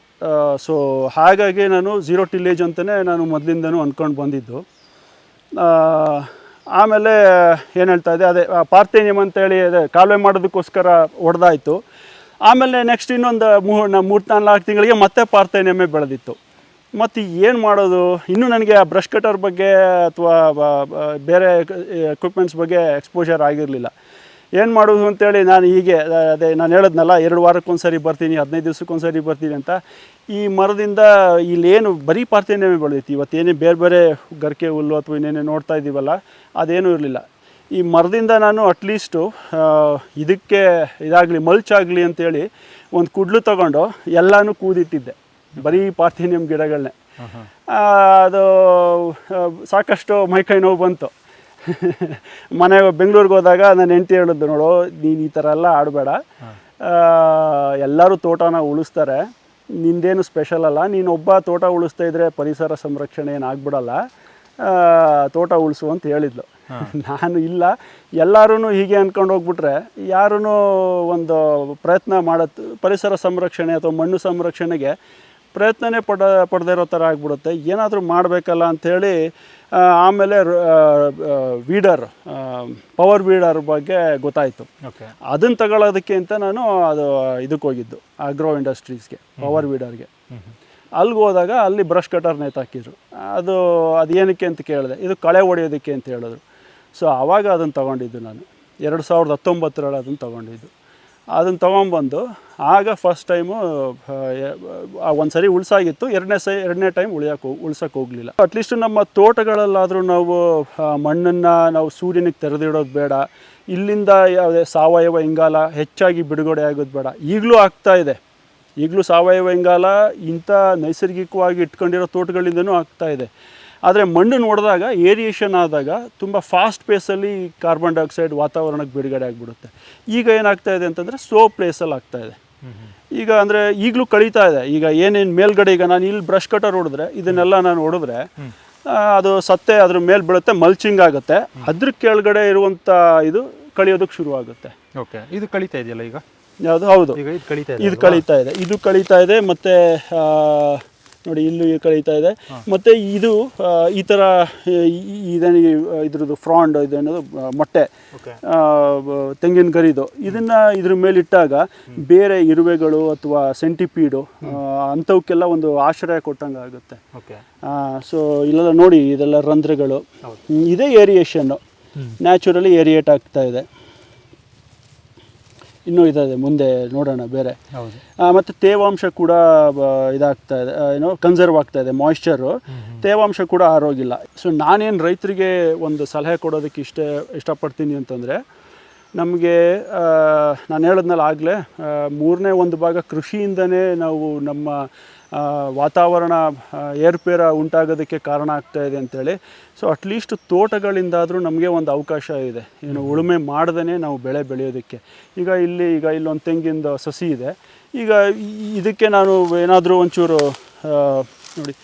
ಸೊ ಹಾಗಾಗಿ ನಾನು ಝೀರೋ ಟಿಲ್ಲೇಜ್ ಅಂತಲೇ ನಾನು ಮೊದಲಿಂದನೂ ಅಂದ್ಕೊಂಡು ಬಂದಿದ್ದು. ಆಮೇಲೆ ಏನು ಹೇಳ್ತಾ ಇದೆ ಅದೇ ಪಾರ್ಥೇನಿಯಮ್ ಪಾರ್ಥೇನಿಯಂ ಅಂತೇಳಿ ಅದೇ, ಕಾಲುವೆ ಮಾಡೋದಕ್ಕೋಸ್ಕರ ಹೊಡೆದಾಯ್ತು. ಆಮೇಲೆ ನೆಕ್ಸ್ಟ್ ಇನ್ನೊಂದು ಮೂರು ಮೂರು ನಾಲ್ಕು ತಿಂಗಳಿಗೆ ಮತ್ತೆ ಪಾರ್ಥೇನಿಯಮ್ಮೇ ಬೆಳೆದಿತ್ತು. ಮತ್ತು ಏನು ಮಾಡೋದು? ಇನ್ನೂ ನನಗೆ ಆ ಬ್ರಷ್ ಕಟರ್ ಬಗ್ಗೆ ಅಥವಾ ಬೇರೆ ಎಕ್ವಿಪ್ಮೆಂಟ್ಸ್ ಬಗ್ಗೆ ಎಕ್ಸ್ಪೋಜರ್ ಆಗಿರಲಿಲ್ಲ. ಏನು ಮಾಡೋದು ಅಂತೇಳಿ ನಾನು ಹೀಗೆ, ಅದೇ ನಾನು ಹೇಳಿದ್ನಲ್ಲ, ಎರಡು ವಾರಕ್ಕೊಂದು ಸರಿ ಬರ್ತೀನಿ, ಹದಿನೈದು ದಿವ್ಸಕ್ಕೊಂದು ಸರಿ ಬರ್ತೀನಿ ಅಂತ. ಈ ಮರದಿಂದ ಇಲ್ಲೇನು ಬರೀ ಪಾರ್ಥೇನಿಯಮೇ ಬೆಳೆದಿತ್ತು. ಇವತ್ತೇನೇ ಬೇರೆ ಬೇರೆ ಗರಿಕೆ ಹುಲ್ಲು ಅಥವಾ ಇನ್ನೇನೇ ನೋಡ್ತಾ ಇದ್ದೀವಲ್ಲ ಅದೇನೂ ಇರಲಿಲ್ಲ. ಈ ಮರದಿಂದ ನಾನು ಅಟ್ಲೀಸ್ಟು ಇದಕ್ಕೆ ಇದಾಗಲಿ ಮಲ್ಚ್ ಆಗಲಿ ಅಂತೇಳಿ ಒಂದು ಕುಡ್ಲು ತಗೊಂಡು ಎಲ್ಲನೂ ಕೂದಿಟ್ಟಿದ್ದೆ. ಬರೀ ಪಾರ್ಥಿನಿಯಂ ಗಿಡಗಳನ್ನೇ ಅದು ಸಾಕಷ್ಟು ಮೈಕೈ ನೋವು ಬಂತು. ಮನೆ ಬೆಂಗಳೂರಿಗೆ ಹೋದಾಗ ನಾನು ಹೆಂಡತಿ ಹೇಳಿದ್ದು ನೋಡು ನೀನು ಈ ಥರ ಎಲ್ಲ ಆಡಬೇಡ. ಎಲ್ಲರೂ ತೋಟನ ಉಳಿಸ್ತಾರೆ. ನಿಂದೇನು ಸ್ಪೆಷಲ್ ಅಲ್ಲ. ನೀನು ಒಬ್ಬ ತೋಟ ಉಳಿಸ್ತಾ ಇದ್ರೆ ಪರಿಸರ ಸಂರಕ್ಷಣೆ ಏನು ಆಗ್ಬಿಡಲ್ಲ. ಆ, ತೋಟ ಉಳಿಸು ಅಂತ ಹೇಳಿದ್ಲು. ನಾನು ಇಲ್ಲ. ಎಲ್ಲರೂ ಹೀಗೆ ಅಂದ್ಕೊಂಡು ಹೋಗ್ಬಿಟ್ರೆ ಯಾರೂ ಒಂದು ಪ್ರಯತ್ನ ಮಾಡತ್ ಪರಿಸರ ಸಂರಕ್ಷಣೆ ಅಥವಾ ಮಣ್ಣು ಸಂರಕ್ಷಣೆಗೆ ಪ್ರಯತ್ನನೇ ಪಡ ಪಡೆದೇ ಇರೋ ಥರ ಆಗ್ಬಿಡುತ್ತೆ. ಏನಾದರೂ ಮಾಡಬೇಕಲ್ಲ ಅಂಥೇಳಿ ಆಮೇಲೆ ವೀಡರ್ ಪವರ್ ವೀಡರ್ ಬಗ್ಗೆ ಗೊತ್ತಾಯಿತು. ಅದನ್ನು ತಗೊಳ್ಳೋದಕ್ಕೆ ಅಂತ ನಾನು ಅದು ಇದಕ್ಕೆ ಹೋಗಿದ್ದು ಆಗ್ರೋ ಇಂಡಸ್ಟ್ರೀಸ್ಗೆ ಪವರ್ ವೀಡರ್ಗೆ. ಅಲ್ಲಿಗೆ ಹೋದಾಗ ಅಲ್ಲಿ ಬ್ರಷ್ ಕಟರ್ ನೇತಾಕಿದ್ರು ಅದು ಅದು ಏನಕ್ಕೆ ಅಂತ ಕೇಳಿದೆ. ಇದು ಕಳೆ ಹೊಡೆಯೋದಕ್ಕೆ ಅಂತ ಹೇಳಿದ್ರು. ಸೊ ಆವಾಗ ಅದನ್ನು ತೊಗೊಂಡಿದ್ದು ನಾನು. ಎರಡು ಸಾವಿರದ ಹತ್ತೊಂಬತ್ತರಲ್ಲಿ ಅದನ್ನು ತೊಗೊಂಡಿದ್ದು. ಅದನ್ನು ತೊಗೊಂಬಂದು ಆಗ ಫಸ್ಟ್ ಟೈಮು ಒಂದು ಸರಿ ಉಳ್ಸಾಗಿತ್ತು. ಎರಡನೇ ಸೈ, ಎರಡನೇ ಟೈಮ್ ಉಳಿಯೋಕೆ ಉಳ್ಸೋಕೆ ಹೋಗಲಿಲ್ಲ. ಅಟ್ಲೀಸ್ಟ್ ನಮ್ಮ ತೋಟಗಳಲ್ಲಾದರೂ ನಾವು ಮಣ್ಣನ್ನು ನಾವು ಸೂರ್ಯನಿಗೆ ತೆರೆದಿಡೋದು ಬೇಡ. ಇಲ್ಲಿಂದ ಯಾವುದೇ ಸಾವಯವ ಇಂಗಾಲ ಹೆಚ್ಚಾಗಿ ಬಿಡುಗಡೆ ಆಗೋದು ಬೇಡ. ಈಗಲೂ ಆಗ್ತಾ ಇದೆ. ಈಗಲೂ ಸಾವಯವ ಇಂಗಾಲ ಇಂಥ ನೈಸರ್ಗಿಕವಾಗಿ ಇಟ್ಕೊಂಡಿರೋ ತೋಟಗಳಿಂದನೂ ಆಗ್ತಾ ಇದೆ. ಆದರೆ ಮಣ್ಣು ನೋಡಿದಾಗ ಏರಿಯೇಷನ್ ಆದಾಗ ತುಂಬ ಫಾಸ್ಟ್ ಪೇಸಲ್ಲಿ ಕಾರ್ಬನ್ ಡೈಆಕ್ಸೈಡ್ ವಾತಾವರಣಕ್ಕೆ ಬಿಡುಗಡೆ ಆಗಿಬಿಡುತ್ತೆ. ಈಗ ಏನಾಗ್ತಾ ಇದೆ ಅಂತಂದರೆ ಸ್ಲೋ ಪ್ಲೇಸಲ್ಲಿ ಆಗ್ತಾ ಇದೆ. ಈಗ ಅಂದರೆ ಈಗಲೂ ಕಳೀತಾ ಇದೆ. ಈಗ ಏನೇನು ಮೇಲ್ಗಡೆ ಈಗ ನಾನು ಇಲ್ಲಿ ಬ್ರಷ್ ಕಟರ್ ಹೊಡೆದ್ರೆ ಇದನ್ನೆಲ್ಲ ನಾನು ಹೊಡೆದ್ರೆ ಅದು ಸತ್ತೆ ಅದ್ರ ಮೇಲೆ ಬೀಳುತ್ತೆ ಮಲ್ಚಿಂಗ್ ಆಗುತ್ತೆ. ಅದ್ರ ಕೆಳಗಡೆ ಇರುವಂಥ ಇದು ಕಳಿಯೋದಕ್ಕೆ ಶುರು ಆಗುತ್ತೆ. ಓಕೆ ಇದು ಕಳೀತಾ ಇದೆಯಲ್ಲ ಈಗ? ಯಾವುದು ಹೌದು. ಇದು ಕಳೀತಾ ಇದೆ ಇದು ಕಳೀತಾ ಇದೆ. ಮತ್ತು ನೋಡಿ ಇಲ್ಲೂ ಕಳೀತಾ ಇದೆ. ಮತ್ತು ಇದು ಈ ಥರ ಇದೇನು ಇದ್ರದ್ದು ಫ್ರಾಂಡ್ ಇದೇನದು ಮೊಟ್ಟೆ ತೆಂಗಿನ ಗರಿದು. ಇದನ್ನು ಇದ್ರ ಮೇಲಿಟ್ಟಾಗ ಬೇರೆ ಇರುವೆಗಳು ಅಥವಾ ಸೆಂಟಿಪೀಡು ಅಂಥವಕ್ಕೆಲ್ಲ ಒಂದು ಆಶ್ರಯ ಕೊಟ್ಟಂಗೆ ಆಗುತ್ತೆ. ಸೊ ಇಲ್ಲೆಲ್ಲ ನೋಡಿ ಇದೆಲ್ಲ ರಂಧ್ರಗಳು. ಇದೇ ಏರಿಯೇಷನ್ನು. ನ್ಯಾಚುರಲಿ ಏರಿಯೇಟ್ ಆಗ್ತಾ ಇದೆ. ಇನ್ನೂ ಇದೆ ಮುಂದೆ ನೋಡೋಣ ಬೇರೆ. ಮತ್ತು ತೇವಾಂಶ ಕೂಡ ಇದಾಗ್ತಾ ಇದೆ. ಏನೋ ಕನ್ಸರ್ವ್ ಆಗ್ತಾ ಇದೆ ಮಾಯಿಶ್ಚರು ತೇವಾಂಶ ಕೂಡ ಆರೋಗಿಲ್ಲ. ಸೊ ನಾನೇನು ರೈತರಿಗೆ ಒಂದು ಸಲಹೆ ಕೊಡೋದಕ್ಕೆ ಇಷ್ಟ ಇಷ್ಟಪಡ್ತೀನಿ ಅಂತಂದರೆ ನಮಗೆ ನಾನು ಹೇಳಿದ್ನಲ್ಲ ಆಗಲೇ ಮೂರನೇ ಒಂದು ಭಾಗ ಕೃಷಿಯಿಂದನೇ ನಾವು ನಮ್ಮ ವಾತಾವರಣ ಏರ್ಪೇರ ಉಂಟಾಗೋದಕ್ಕೆ ಕಾರಣ ಆಗ್ತಾ ಇದೆ ಅಂತೇಳಿ. ಸೊ ಅಟ್ಲೀಸ್ಟ್ ತೋಟಗಳಿಂದಾದರೂ ನಮಗೆ ಒಂದು ಅವಕಾಶ ಇದೆ. ಏನು ಉಳುಮೆ ಮಾಡ್ದೇ ನಾವು ಬೆಳೆ ಬೆಳೆಯೋದಕ್ಕೆ. ಈಗ ಇಲ್ಲಿ, ಈಗ ಇಲ್ಲೊಂದು ತೆಂಗಿನ ಸಸಿ ಇದೆ. ಈಗ ಇದಕ್ಕೆ ನಾನು ಏನಾದರೂ ಒಂಚೂರು ನೋಡಿ.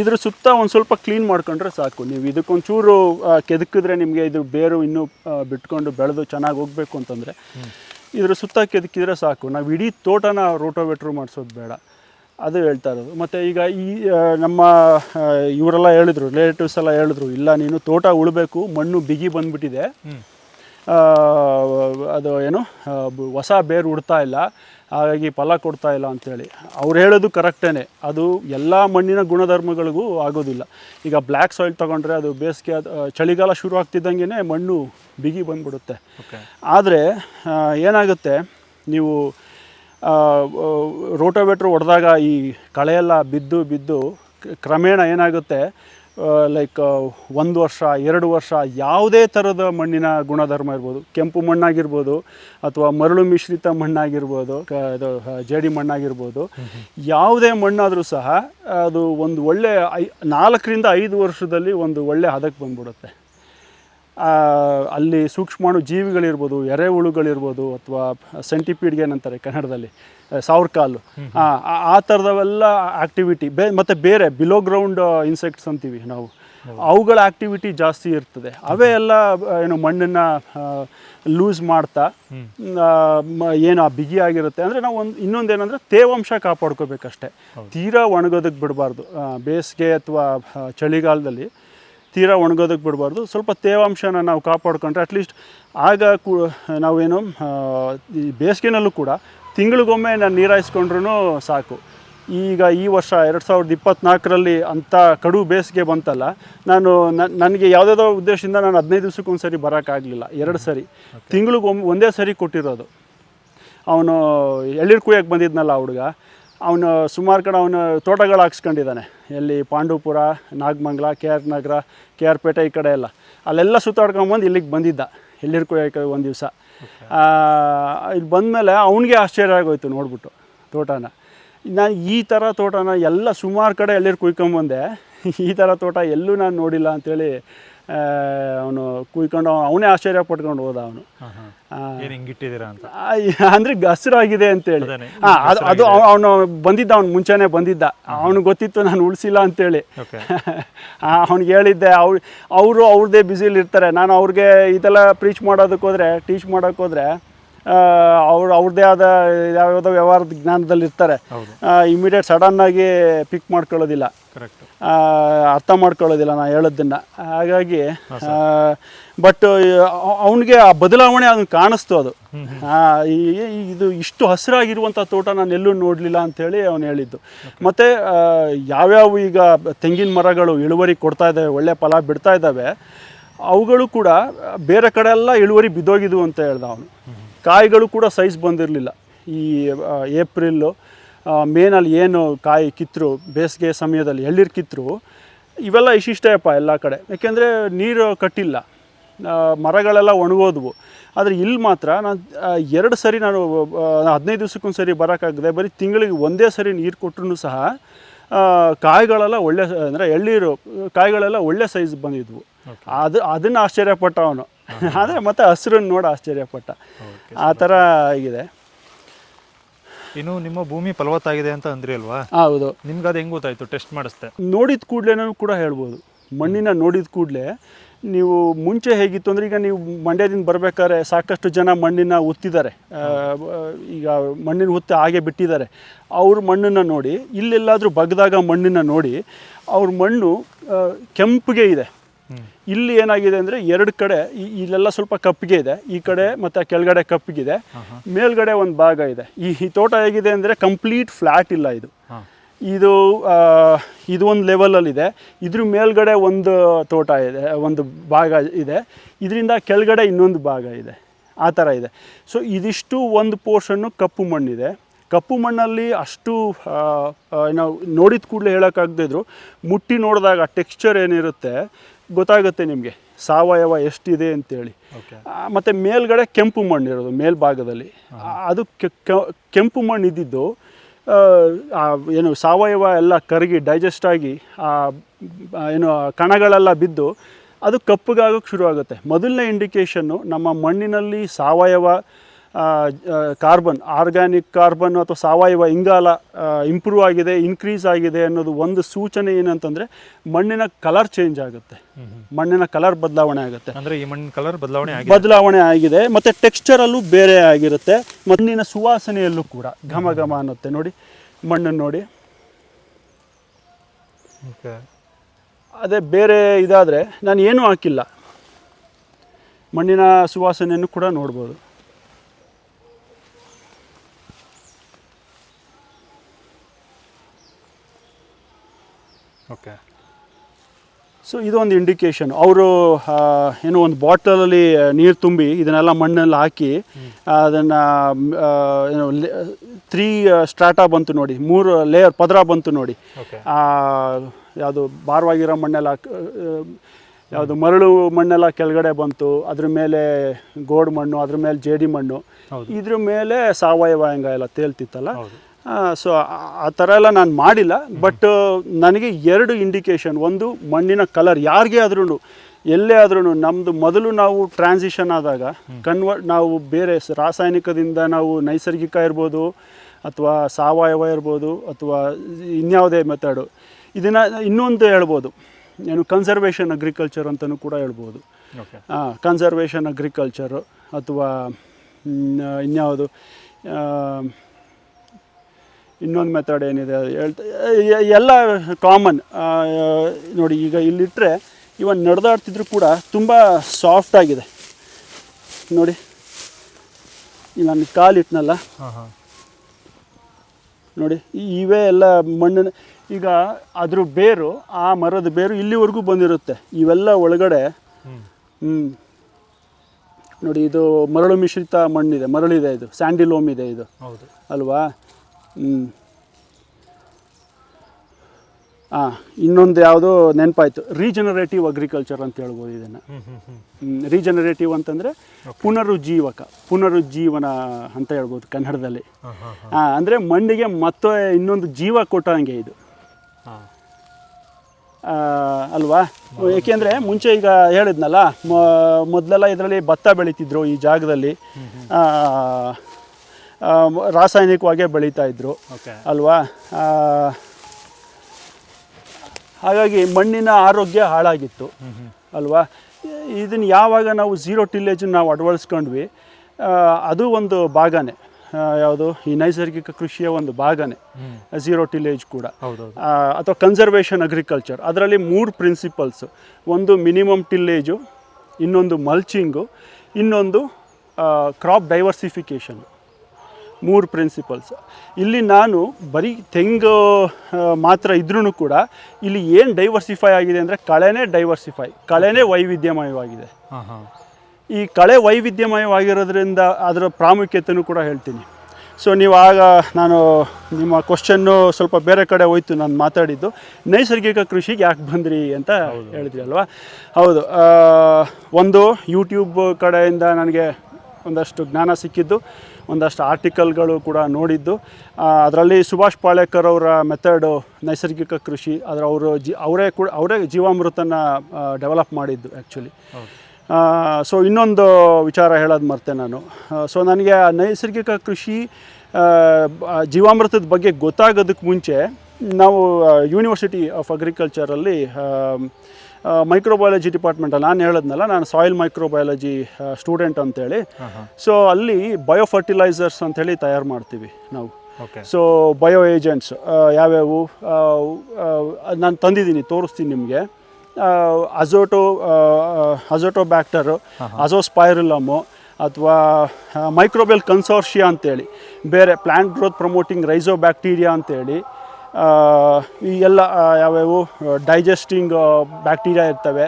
ಇದ್ರ ಸುತ್ತ ಒಂದು ಸ್ವಲ್ಪ ಕ್ಲೀನ್ ಮಾಡ್ಕೊಂಡ್ರೆ ಸಾಕು. ನೀವು ಇದಕ್ಕೊಂಚೂರು ಕೆದಕಿದ್ರೆ ನಿಮಗೆ ಇದು ಬೇರು ಇನ್ನೂ ಬಿಟ್ಕೊಂಡು ಬೆಳೆದು ಚೆನ್ನಾಗಿ ಹೋಗಬೇಕು ಅಂತಂದರೆ. ಇದ್ರ ಸುತ್ತ ಕೆದಕಿದ್ರೆ ಸಾಕು. ನಾವು ಇಡೀ ತೋಟನ ರೋಟೋವೇಟ್ರು ಮಾಡಿಸೋದು ಬೇಡ. ಅದು ಹೇಳ್ತಾ ಇರೋದು. ಮತ್ತು ಈಗ ಈ ನಮ್ಮ ಇವರೆಲ್ಲ ಹೇಳಿದ್ರು ರಿಲೇಟಿವ್ಸ್ ಎಲ್ಲ ಹೇಳಿದ್ರು ಇಲ್ಲ ನೀನು ತೋಟ ಉಳಬೇಕು ಮಣ್ಣು ಬಿಗಿ ಬಂದುಬಿಟ್ಟಿದೆ. ಅದು ಏನು ಹೊಸ ಬೇರು ಉಡ್ತಾ ಇಲ್ಲ. ಹಾಗಾಗಿ ಫಲ ಕೊಡ್ತಾ ಇಲ್ಲ ಅಂಥೇಳಿ ಅವ್ರು ಹೇಳೋದು ಕರೆಕ್ಟೇ ಅದು ಎಲ್ಲ ಮಣ್ಣಿನ ಗುಣಧರ್ಮಗಳಿಗೂ ಆಗೋದಿಲ್ಲ. ಈಗ ಬ್ಲ್ಯಾಕ್ ಸಾಯಿಲ್ ತೊಗೊಂಡ್ರೆ ಅದು ಬೇಸಿಗೆ ಅದು, ಚಳಿಗಾಲ ಶುರು ಆಗ್ತಿದ್ದಂಗೆ ಮಣ್ಣು ಬಿಗಿ ಬಂದ್ಬಿಡುತ್ತೆ. ಆದರೆ ಏನಾಗುತ್ತೆ ನೀವು ರೋಟೋವೇಟ್ರ್ ಹೊಡೆದಾಗ ಈ ಕಳೆಯೆಲ್ಲ ಬಿದ್ದು ಬಿದ್ದು ಕ್ರಮೇಣ ಏನಾಗುತ್ತೆ ಲೈಕ್ ಒಂದು ವರ್ಷ ಎರಡು ವರ್ಷ ಯಾವುದೇ ಥರದ ಮಣ್ಣಿನ ಗುಣಧರ್ಮ ಇರ್ಬೋದು ಕೆಂಪು ಮಣ್ಣಾಗಿರ್ಬೋದು ಅಥವಾ ಮರಳು ಮಿಶ್ರಿತ ಮಣ್ಣಾಗಿರ್ಬೋದು ಇದು ಜೇಡಿ ಮಣ್ಣಾಗಿರ್ಬೋದು ಯಾವುದೇ ಮಣ್ಣಾದರೂ ಸಹ ಅದು ಒಂದು ಒಳ್ಳೆ ಐ ನಾಲ್ಕರಿಂದ ಐದು ವರ್ಷದಲ್ಲಿ ಒಂದು ಒಳ್ಳೆ ಹದಕ್ಕೆ ಬಂದ್ಬಿಡುತ್ತೆ. ಅಲ್ಲಿ ಸೂಕ್ಷ್ಮಾಣು ಜೀವಿಗಳಿರ್ಬೋದು ಎರೆಹುಳುಗಳಿರ್ಬೋದು ಅಥವಾ ಸೆಂಟಿಪೀಡ್ಗೆ ಏನಂತಾರೆ ಕನ್ನಡದಲ್ಲಿ ಸಾವಿರ ಕಾಲು ಆ ಥರದವೆಲ್ಲ ಆ್ಯಕ್ಟಿವಿಟಿ ಬೇ ಮತ್ತು ಬೇರೆ ಬಿಲೋ ಗ್ರೌಂಡ್ ಇನ್ಸೆಕ್ಟ್ಸ್ ಅಂತೀವಿ ನಾವು. ಅವುಗಳ ಆ್ಯಕ್ಟಿವಿಟಿ ಜಾಸ್ತಿ ಇರ್ತದೆ. ಅವೇ ಎಲ್ಲ ಏನು ಮಣ್ಣನ್ನು ಲೂಸ್ ಮಾಡ್ತಾ ಏನು ಆ ಬಿಗಿಯಾಗಿರುತ್ತೆ ಅಂದರೆ ನಾವು ಒಂದು ಇನ್ನೊಂದು ಏನಂದರೆ ತೇವಾಂಶ ಕಾಪಾಡ್ಕೋಬೇಕಷ್ಟೆ. ತೀರಾ ಒಣಗೋದಕ್ಕೆ ಬಿಡಬಾರ್ದು. ಬೇಸಿಗೆ ಅಥವಾ ಚಳಿಗಾಲದಲ್ಲಿ ತೀರಾ ಒಣಗೋದಕ್ಕೆ ಬಿಡಬಾರ್ದು. ಸ್ವಲ್ಪ ತೇವಾಂಶನ ನಾವು ಕಾಪಾಡ್ಕೊಂಡ್ರೆ ಅಟ್ಲೀಸ್ಟ್ ಆಗ ಕೂ ನಾವೇನು ಈ ಬೇಸಿಗೆನಲ್ಲೂ ಕೂಡ ತಿಂಗಳಿಗೊಮ್ಮೆ ನಾನು ನೀರಾಯಿಸ್ಕೊಂಡ್ರೂ ಸಾಕು. ಈಗ ಈ ವರ್ಷ ಎರಡು ಸಾವಿರದ ಇಪ್ಪತ್ತ್ನಾಲ್ಕರಲ್ಲಿ ಅಂಥ ಕಡು ಬೇಸಿಗೆ ಬಂತಲ್ಲ ನಾನು ನನಗೆ ಯಾವುದೋ ಉದ್ದೇಶದಿಂದ ನಾನು ಹದಿನೈದು ದಿವ್ಸಕ್ಕೊಂದು ಸರಿ ಬರೋಕ್ಕಾಗಲಿಲ್ಲ ಎರಡು ಸರಿ. ತಿಂಗಳಿಗೊಮ್ಮೆ ಒಂದೇ ಸರಿ ಕೊಟ್ಟಿರೋದು. ಅವನು ಎಳ್ಳಿರ್ ಕುಯ್ಯಕ್ಕೆ ಬಂದಿದ್ನಲ್ಲ ಆ ಹುಡುಗ. ಅವನು ಸುಮಾರು ಕಡೆ ಅವನು ತೋಟಗಳು ಹಾಕ್ಸ್ಕೊಂಡಿದ್ದಾನೆ. ಎಲ್ಲಿ Pandavapura Nagamangala K R Nagar K R Pete ಈ ಕಡೆ ಎಲ್ಲ. ಅಲ್ಲೆಲ್ಲ ಸುತ್ತಾಡ್ಕೊಂಬಂದು ಇಲ್ಲಿಗೆ ಬಂದಿದ್ದ. ಕುಯ್ಯಕ್ಕೆ ಒಂದು ದಿವಸ. ಇಲ್ಲಿ ಬಂದಮೇಲೆ ಅವನಿಗೆ ಆಶ್ಚರ್ಯ ಆಗೋಯ್ತು ನೋಡ್ಬಿಟ್ಟು ತೋಟನ. ನಾನು ಈ ಥರ ತೋಟನ ಎಲ್ಲ ಸುಮಾರು ಕಡೆ ಎಲ್ಲಿರು ಕುಯ್ಕೊಂಬಂದೆ. ಈ ಥರ ತೋಟ ಎಲ್ಲೂ ನಾನು ನೋಡಿಲ್ಲ ಅಂಥೇಳಿ ಅವನು ಕುಯ್ಕೊಂಡು ಅವನೇ ಆಶ್ಚರ್ಯ ಪಟ್ಕೊಂಡು ಹೋದ ಅವನು. ಹಿಂಗಿಟ್ಟಿದ್ದೀರಾ ಅಂತ? ಅಂದರೆ ಹಸಿರಾಗಿದೆ ಅಂತೇಳಿ ಹಾಂ ಅದು ಅದು ಅವನು ಬಂದಿದ್ದ ಅವ್ನು ಮುಂಚೆನೇ ಬಂದಿದ್ದ. ಅವನು ಗೊತ್ತಿತ್ತು ನಾನು ಉಳಿಸಿಲ್ಲ ಅಂತೇಳಿ [laughs] ಅವ್ನಿಗೆ ಹೇಳಿದ್ದೆ ಅವ್ರು ಅವರು ಅವ್ರದ್ದೇ ಬ್ಯುಸಿಲಿ ಇರ್ತಾರೆ. ನಾನು ಅವ್ರಿಗೆ ಇದೆಲ್ಲ ಪ್ರೀಚ್ ಮಾಡೋದಕ್ಕೆ ಹೋದರೆ ಟೀಚ್ ಮಾಡೋಕ್ಕೋದ್ರೆ ಅವ್ರು ಅವ್ರದ್ದೇ ಆದ ಯಾವುದೋ ವ್ಯವಹಾರದ ಜ್ಞಾನದಲ್ಲಿ ಇರ್ತಾರೆ ಇಮಿಡಿಯೇಟ್ ಸಡನ್ನಾಗಿ ಪಿಕ್ ಮಾಡ್ಕೊಳ್ಳೋದಿಲ್ಲ. ಅರ್ಥ ಮಾಡ್ಕೊಳ್ಳೋದಿಲ್ಲ ನಾನು ಹೇಳೋದನ್ನು. ಹಾಗಾಗಿ ಬಟ್ ಅವನಿಗೆ ಆ ಬದಲಾವಣೆ ಅದನ್ನು ಕಾಣಿಸ್ತು ಅದು. ಇದು ಇಷ್ಟು ಹಸಿರಾಗಿರುವಂಥ ತೋಟ ನಾನು ಎಲ್ಲೂ ನೋಡಲಿಲ್ಲ ಅಂಥೇಳಿ ಅವನು ಹೇಳಿದ್ದು. ಮತ್ತು ಯಾವ್ಯಾವ ಈಗ ತೆಂಗಿನ ಮರಗಳು ಇಳುವರಿ ಕೊಡ್ತಾ ಇದ್ದಾವೆ ಒಳ್ಳೆ ಫಲ ಬಿಡ್ತಾ ಇದ್ದಾವೆ ಅವುಗಳು ಕೂಡ ಬೇರೆ ಕಡೆ ಎಲ್ಲ ಇಳುವರಿ ಬಿದ್ದೋಗಿದ್ವು ಅಂತ ಹೇಳ್ದ ಅವನು. ಕಾಯಿಗಳು ಕೂಡ ಸೈಜ್ ಬಂದಿರಲಿಲ್ಲ. ಈ ಏಪ್ರಿಲ್ಲು ಮೇನಲ್ಲಿ ಏನು ಕಾಯಿ ಕಿತ್ತರು ಬೇಸಿಗೆ ಸಮಯದಲ್ಲಿ ಎಳ್ನೀರು ಕಿತ್ತರು ಇವೆಲ್ಲ ಇಷ್ಟಿಷ್ಟೇಪ್ಪ ಎಲ್ಲ ಕಡೆ. ಯಾಕೆಂದರೆ ನೀರು ಕಟ್ಟಿಲ್ಲ. ಮರಗಳೆಲ್ಲ ಒಣಗೋದ್ವು. ಆದರೆ ಇಲ್ಲಿ ಮಾತ್ರ ನಾನು ಎರಡು ಸರಿ ನಾನು ಹದಿನೈದು ದಿವ್ಸಕ್ಕೊಂದು ಸರಿ ಬರೋಕ್ಕಾಗದೆ ಬರೀ ತಿಂಗಳಿಗೆ ಒಂದೇ ಸರಿ ನೀರು ಕೊಟ್ಟರು ಸಹ ಕಾಯಿಗಳೆಲ್ಲ ಒಳ್ಳೆ ಅಂದರೆ ಎಳ್ಳೀರು ಕಾಯಿಗಳೆಲ್ಲ ಒಳ್ಳೆ ಸೈಜ್ ಬಂದಿದ್ವು. ಅದು ಅದನ್ನು ಆಶ್ಚರ್ಯಪಟ್ಟ ಅವನು [laughs] ಆದರೆ ಮತ್ತೆ ಹಸಿರನ್ನು ನೋಡಿ ಆಶ್ಚರ್ಯಪಟ್ಟ. ಆ ಥರ ಆಗಿದೆ. ಇನ್ನು ನಿಮ್ಮ ಭೂಮಿ ಫಲವತ್ತಾಗಿದೆ ಅಂತ ಅಂದ್ರಿ ಅಲ್ವಾ ಹೌದು. ನಿಮ್ಗೆ ಅದು ಹೆಂಗ್ ಗೊತ್ತಾಯ್ತು? ಟೆಸ್ಟ್ ಮಾಡಿಸ್ತೆ ನೋಡಿದ ಕೂಡಲೇ ಕೂಡ ಹೇಳ್ಬೋದು. ಮಣ್ಣಿನ ನೋಡಿದ ಕೂಡಲೇ ನೀವು ಮುಂಚೆ ಹೇಗಿತ್ತು ಅಂದರೆ ಈಗ ನೀವು ಮಂಡ್ಯದಿಂದ ಬರಬೇಕಾದ್ರೆ ಸಾಕಷ್ಟು ಜನ ಮಣ್ಣಿನ ಉತ್ತಿದ್ದಾರೆ ಈಗ ಮಣ್ಣಿನ ಉತ್ತಿ ಹಾಗೆ ಬಿಟ್ಟಿದ್ದಾರೆ. ಅವ್ರ ಮಣ್ಣನ್ನು ನೋಡಿ ಇಲ್ಲೆಲ್ಲಾದರೂ ಬಗ್ದಾಗ ಮಣ್ಣನ್ನು ನೋಡಿ ಅವ್ರ ಮಣ್ಣು ಕೆಂಪಿಗೆ ಕೆಂಪಗೆ ಇದೆ. ಇಲ್ಲಿ ಏನಾಗಿದೆ ಅಂದರೆ ಎರಡು ಕಡೆ ಈ- ಇಲ್ಲೆಲ್ಲ ಸ್ವಲ್ಪ ಕಪ್ಪಿಗೆ ಇದೆ. ಈ ಕಡೆ ಮತ್ತು ಕೆಳಗಡೆ ಕಪ್ಪಿಗಿದೆ. ಮೇಲ್ಗಡೆ ಒಂದು ಭಾಗ ಇದೆ. ಈ ಈ ತೋಟ ಹೇಗಿದೆ ಅಂದರೆ ಕಂಪ್ಲೀಟ್ ಫ್ಲ್ಯಾಟ್ ಇಲ್ಲ ಇದು. ಇದು ಒಂದು ಇದು ಒಂದು ಲೆವೆಲಲ್ಲಿದೆ ಇದ್ರ ಮೇಲ್ಗಡೆ ಒಂದು ತೋಟ ಇದೆ ಒಂದು ಭಾಗ ಇದೆ. ಇದರಿಂದ ಕೆಳಗಡೆ ಇನ್ನೊಂದು ಭಾಗ ಇದೆ. ಆ ಥರ ಇದೆ. ಸೊ ಇದಿಷ್ಟು ಒಂದು ಪೋರ್ಷನ್ನು ಕಪ್ಪು ಮಣ್ಣಿದೆ. ಕಪ್ಪು ಮಣ್ಣಲ್ಲಿ ಅಷ್ಟು ನಾವು ನೋಡಿದ ಕೂಡಲೇ ಹೇಳೋಕ್ಕಾಗದಿದ್ರು ಮುಟ್ಟಿ ನೋಡಿದಾಗ ಟೆಕ್ಸ್ಚರ್ ಏನಿರುತ್ತೆ ಗೊತ್ತಾಗುತ್ತೆ ನಿಮಗೆ. ಸಾವಯವ ಎಷ್ಟಿದೆ ಅಂತೇಳಿ. ಮತ್ತು ಮೇಲ್ಗಡೆ ಕೆಂಪು ಮಣ್ಣು ಇರೋದು ಮೇಲ್ಭಾಗದಲ್ಲಿ. ಅದು ಕೆಂಪು ಮಣ್ಣು ಇದ್ದಿದ್ದು ಏನು ಸಾವಯವ ಎಲ್ಲ ಕರಗಿ ಡೈಜೆಸ್ಟ್ ಆಗಿ ಏನು ಕಣಗಳೆಲ್ಲ ಬಿದ್ದು ಅದು ಕಪ್ಪುಗಾಗೋಕ್ಕೆ ಶುರುವಾಗುತ್ತೆ. ಮೊದಲನೇ ಇಂಡಿಕೇಶನ್ನು ನಮ್ಮ ಮಣ್ಣಿನಲ್ಲಿ ಸಾವಯವ ಕಾರ್ಬನ್ ಆರ್ಗ್ಯಾನಿಕ್ ಕಾರ್ಬನ್ ಅಥವಾ ಸಾವಯವ ಇಂಗಾಲ ಇಂಪ್ರೂವ್ ಆಗಿದೆ ಇನ್ಕ್ರೀಸ್ ಆಗಿದೆ ಅನ್ನೋದು ಒಂದು ಸೂಚನೆ ಏನಂತಂದರೆ ಮಣ್ಣಿನ ಕಲರ್ ಚೇಂಜ್ ಆಗುತ್ತೆ. ಮಣ್ಣಿನ ಕಲರ್ ಬದಲಾವಣೆ ಆಗುತ್ತೆ. ಅಂದ್ರೆ ಈ ಮಣ್ಣಿನ ಕಲರ್ ಬದಲಾವಣೆ ಬದಲಾವಣೆ ಆಗಿದೆ ಮತ್ತು ಟೆಕ್ಸ್ಚರಲ್ಲೂ ಬೇರೆ ಆಗಿರುತ್ತೆ ಮಣ್ಣಿನ ಸುವಾಸನೆಯಲ್ಲೂ ಕೂಡ ಘಮ ಘಮ ಅನ್ನುತ್ತೆ ನೋಡಿ ಮಣ್ಣನ್ನು ನೋಡಿ. ಅದೇ ಬೇರೆ ಇದಾದರೆ ನಾನು ಏನೂ ಹಾಕಿಲ್ಲ. ಮಣ್ಣಿನ ಸುವಾಸನೆಯನ್ನು ಕೂಡ ನೋಡ್ಬೋದು. ಓಕೆ ಸೊ ಇದೊಂದು ಇಂಡಿಕೇಶನ್ ಅವರು ಏನೋ ಒಂದು ಬಾಟಲಲ್ಲಿ ನೀರು ತುಂಬಿ ಇದನ್ನೆಲ್ಲ ಮಣ್ಣಲ್ಲಿ ಹಾಕಿ ಅದನ್ನು ಏನು ತ್ರೀ ಸ್ಟ್ರಾಟಾ ಬಂತು ನೋಡಿ. ಮೂರು ಲೇಯರ್ ಪದರ ಬಂತು ನೋಡಿ. ಯಾವುದು ಭಾರವಾಗಿರೋ ಮಣ್ಣೆಲ್ಲ ಯಾವುದು ಮರಳು ಮಣ್ಣೆಲ್ಲ ಕೆಳಗಡೆ ಬಂತು. ಅದ್ರ ಮೇಲೆ ಗೋಡ್ ಮಣ್ಣು ಅದ್ರ ಮೇಲೆ ಜೇಡಿ ಮಣ್ಣು. ಇದ್ರ ಮೇಲೆ ಸಾವಯವ ಹೆಂಗ ಎಲ್ಲ ತೇಲ್ತಿತ್ತಲ್ಲ? ಸೊ ಆ ಥರ ಎಲ್ಲ ನಾನು ಮಾಡಿಲ್ಲ ಬಟ್ ನನಗೆ ಎರಡು ಇಂಡಿಕೇಶನ್ ಒಂದು ಮಣ್ಣಿನ ಕಲರ್ ಯಾರಿಗೆ ಆದ್ರೂ ಎಲ್ಲೇ ಆದ್ರೂ ನಮ್ಮದು ಮೊದಲು ನಾವು ಟ್ರಾನ್ಸಿಷನ್ ಆದಾಗ ಕನ್ವರ್ಟ್ ನಾವು ಬೇರೆ ರಾಸಾಯನಿಕದಿಂದ ನಾವು ನೈಸರ್ಗಿಕ ಇರ್ಬೋದು ಅಥವಾ ಸಾವಯವ ಇರ್ಬೋದು ಅಥವಾ ಇನ್ಯಾವುದೇ ಮೆಥಡು ಇದನ್ನು ಇನ್ನೊಂದು ಹೇಳ್ಬೋದು. ಏನು ಕನ್ಸರ್ವೇಷನ್ ಅಗ್ರಿಕಲ್ಚರ್ ಅಂತಲೂ ಕೂಡ ಹೇಳ್ಬೋದು. ಓಕೆ ಕನ್ಸರ್ವೇಷನ್ ಅಗ್ರಿಕಲ್ಚರು ಅಥವಾ ಇನ್ಯಾವುದು ಇನ್ನೊಂದು ಮೆಥಡ್ ಏನಿದೆ ಹೇಳ್ತಾ ಎಲ್ಲ ಕಾಮನ್ ನೋಡಿ ಈಗ ಇಲ್ಲಿಟ್ಟರೆ ಇವನ್ ನಡೆದಾಡ್ತಿದ್ರು ಕೂಡ ತುಂಬ ಸಾಫ್ಟ್ ಆಗಿದೆ. ನೋಡಿ ನಾನು ಕಾಲಿಟ್ನಲ್ಲ ನೋಡಿ ಇವೇ ಎಲ್ಲ ಮಣ್ಣಿನ ಈಗ ಅದ್ರ ಬೇರು ಆ ಮರದ ಬೇರು ಇಲ್ಲಿವರೆಗೂ ಬಂದಿರುತ್ತೆ. ಇವೆಲ್ಲ ಒಳಗಡೆ ಹ್ಞೂ ನೋಡಿ ಇದು ಮರಳು ಮಿಶ್ರಿತ ಮಣ್ಣಿದೆ ಮರಳಿದೆ ಇದು. ಸ್ಯಾಂಡಿಲೋಮ್ ಇದೆ ಇದು. ಅಲ್ವಾ? ಹ್ಞೂ ಹಾಂ ಇನ್ನೊಂದು ಯಾವುದು ನೆನಪಾಯ್ತು. ರೀಜನರೇಟಿವ್ ಅಗ್ರಿಕಲ್ಚರ್ ಅಂತ ಹೇಳ್ಬೋದು ಇದನ್ನು. ರೀಜನರೇಟಿವ್ ಅಂತಂದರೆ ಪುನರುಜ್ಜೀವಕ ಪುನರುಜ್ಜೀವನ ಅಂತ ಹೇಳ್ಬೋದು ಕನ್ನಡದಲ್ಲಿ. ಹಾಂ ಅಂದರೆ ಮಣ್ಣಿಗೆ ಮತ್ತೆ ಇನ್ನೊಂದು ಜೀವ ಕೊಟ್ಟಂಗೆ ಇದು. ಅಲ್ವಾ? ಏಕೆಂದರೆ ಮುಂಚೆ ಈಗ ಹೇಳಿದ್ನಲ್ಲ ಮೊದಲೆಲ್ಲ ಇದರಲ್ಲಿ ಭತ್ತ ಬೆಳೀತಿದ್ರು ಈ ಜಾಗದಲ್ಲಿ. ರಾಸಾಯನಿಕವಾಗೇ ಬೆಳೀತಾ ಇದ್ರು. ಅಲ್ವಾ? ಹಾಗಾಗಿ ಮಣ್ಣಿನ ಆರೋಗ್ಯ ಹಾಳಾಗಿತ್ತು. ಅಲ್ವಾ? ಇದನ್ನು ಯಾವಾಗ ನಾವು ಝೀರೋ ಟಿಲ್ಲೇಜನ್ನು ನಾವು ಅಳವಡಿಸ್ಕೊಂಡ್ವಿ ಅದು ಒಂದು ಭಾಗನೇ. ಯಾವುದು? ಈ ನೈಸರ್ಗಿಕ ಕೃಷಿಯ ಒಂದು ಭಾಗನೇ. ಝೀರೋ ಟಿಲ್ಲೇಜ್ ಕೂಡ. ಅಥವಾ ಕನ್ಸರ್ವೇಷನ್ ಅಗ್ರಿಕಲ್ಚರ್ ಅದರಲ್ಲಿ ಮೂರು ಪ್ರಿನ್ಸಿಪಲ್ಸು ಒಂದು ಮಿನಿಮಮ್ ಟಿಲ್ಲೇಜು ಇನ್ನೊಂದು ಮಲ್ಚಿಂಗು ಇನ್ನೊಂದು ಕ್ರಾಪ್ ಡೈವರ್ಸಿಫಿಕೇಷನ್ ಮೂರು ಪ್ರಿನ್ಸಿಪಲ್ಸ್ ಇಲ್ಲಿ ನಾನು ಬರೀ ತೆಂಗು ಮಾತ್ರ ಇದ್ರೂ ಕೂಡ ಇಲ್ಲಿ ಏನು ಡೈವರ್ಸಿಫೈ ಆಗಿದೆ ಅಂದರೆ ಕಳೆನೇ ಡೈವರ್ಸಿಫೈ ಕಳೆನೇ ವೈವಿಧ್ಯಮಯವಾಗಿದೆ. ಈ ಕಳೆ ವೈವಿಧ್ಯಮಯವಾಗಿರೋದ್ರಿಂದ ಅದರ ಪ್ರಾಮುಖ್ಯತೆಯೂ ಕೂಡ ಹೇಳ್ತೀನಿ. ಸೊ ನೀವು ಆಗ ನಾನು ನಿಮ್ಮ ಕ್ವಶನ್ನು ಸ್ವಲ್ಪ ಬೇರೆ ಕಡೆ ಹೋಯ್ತು ನಾನು ಮಾತಾಡಿದ್ದು. ನೈಸರ್ಗಿಕ ಕೃಷಿಗೆ ಯಾಕೆ ಬಂದ್ರಿ ಅಂತ ಹೇಳಿದ್ರಿ ಅಲ್ವಾ? ಹೌದು ಒಂದು ಯೂಟ್ಯೂಬ್ ಕಡೆಯಿಂದ ನನಗೆ ಒಂದಷ್ಟು ಜ್ಞಾನ ಸಿಕ್ಕಿದ್ದು, ಒಂದಷ್ಟು ಆರ್ಟಿಕಲ್ಗಳು ಕೂಡ ನೋಡಿದ್ದು. ಅದರಲ್ಲಿ ಸುಭಾಷ್ ಪಾಳೇಕರ್ ಅವರ ಮೆಥಡು ನೈಸರ್ಗಿಕ ಕೃಷಿ, ಅದರ ಅವರು ಜಿ, ಅವರೇ ಕೂಡ, ಅವರೇ ಜೀವಾಮೃತನ ಡೆವಲಪ್ ಮಾಡಿದ್ದು ಆ್ಯಕ್ಚುಲಿ ಸೊ ಇನ್ನೊಂದು ವಿಚಾರ ಹೇಳೋದು ಮರ್ತೆ ನಾನು. ಸೊ ನನಗೆ ನೈಸರ್ಗಿಕ ಕೃಷಿ ಜೀವಾಮೃತದ ಬಗ್ಗೆ ಗೊತ್ತಾಗೋದಕ್ಕೆ ಮುಂಚೆ ನಾವು ಯೂನಿವರ್ಸಿಟಿ ಆಫ್ ಅಗ್ರಿಕಲ್ಚರಲ್ಲಿ ಮೈಕ್ರೋಬಯಾಲಜಿ ಡಿಪಾರ್ಟ್ಮೆಂಟಲ್ಲಿ ನಾನು ಹೇಳದ್ನಲ್ಲ ನಾನು ಸಾಯಿಲ್ ಮೈಕ್ರೋಬಯಾಲಜಿ ಸ್ಟೂಡೆಂಟ್ ಅಂತೇಳಿ. ಸೊ ಅಲ್ಲಿ ಬಯೋ ಫರ್ಟಿಲೈಸರ್ಸ್ ಅಂತೇಳಿ ತಯಾರು ಮಾಡ್ತೀವಿ ನಾವು. ಓಕೆ ಸೊ ಬಯೋ ಏಜೆಂಟ್ಸ್ ಯಾವ್ಯಾವು? ನಾನು ತಂದಿದ್ದೀನಿ ತೋರಿಸ್ತೀನಿ ನಿಮಗೆ. ಅಜೋಟೋ ಅಜೋಟೋ ಬ್ಯಾಕ್ಟರು ಅಜೋಸ್ಪೈರುಲಮು ಅಥವಾ ಮೈಕ್ರೋಬೆಲ್ ಕನ್ಸೋರ್ಷಿಯಾ ಅಂತೇಳಿ. ಬೇರೆ plant growth promoting rhizobacteria ಅಂತೇಳಿ. ಈ ಎಲ್ಲ ಯಾವ್ಯಾವು ಡೈಜೆಸ್ಟಿಂಗ್ ಬ್ಯಾಕ್ಟೀರಿಯಾ ಇರ್ತವೆ.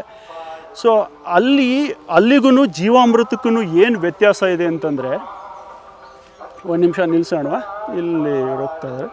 ಸೊ ಅಲ್ಲಿ ಅಲ್ಲಿಗೂ ಜೀವಾಮೃತಕ್ಕೂ ಏನು ವ್ಯತ್ಯಾಸ ಇದೆ ಅಂತಂದರೆ, ಒಂದು ನಿಮಿಷ ನಿಲ್ಸೋಣ ಇಲ್ಲಿ ಹೋಗ್ತಾ ಇದ್ದಾರೆ.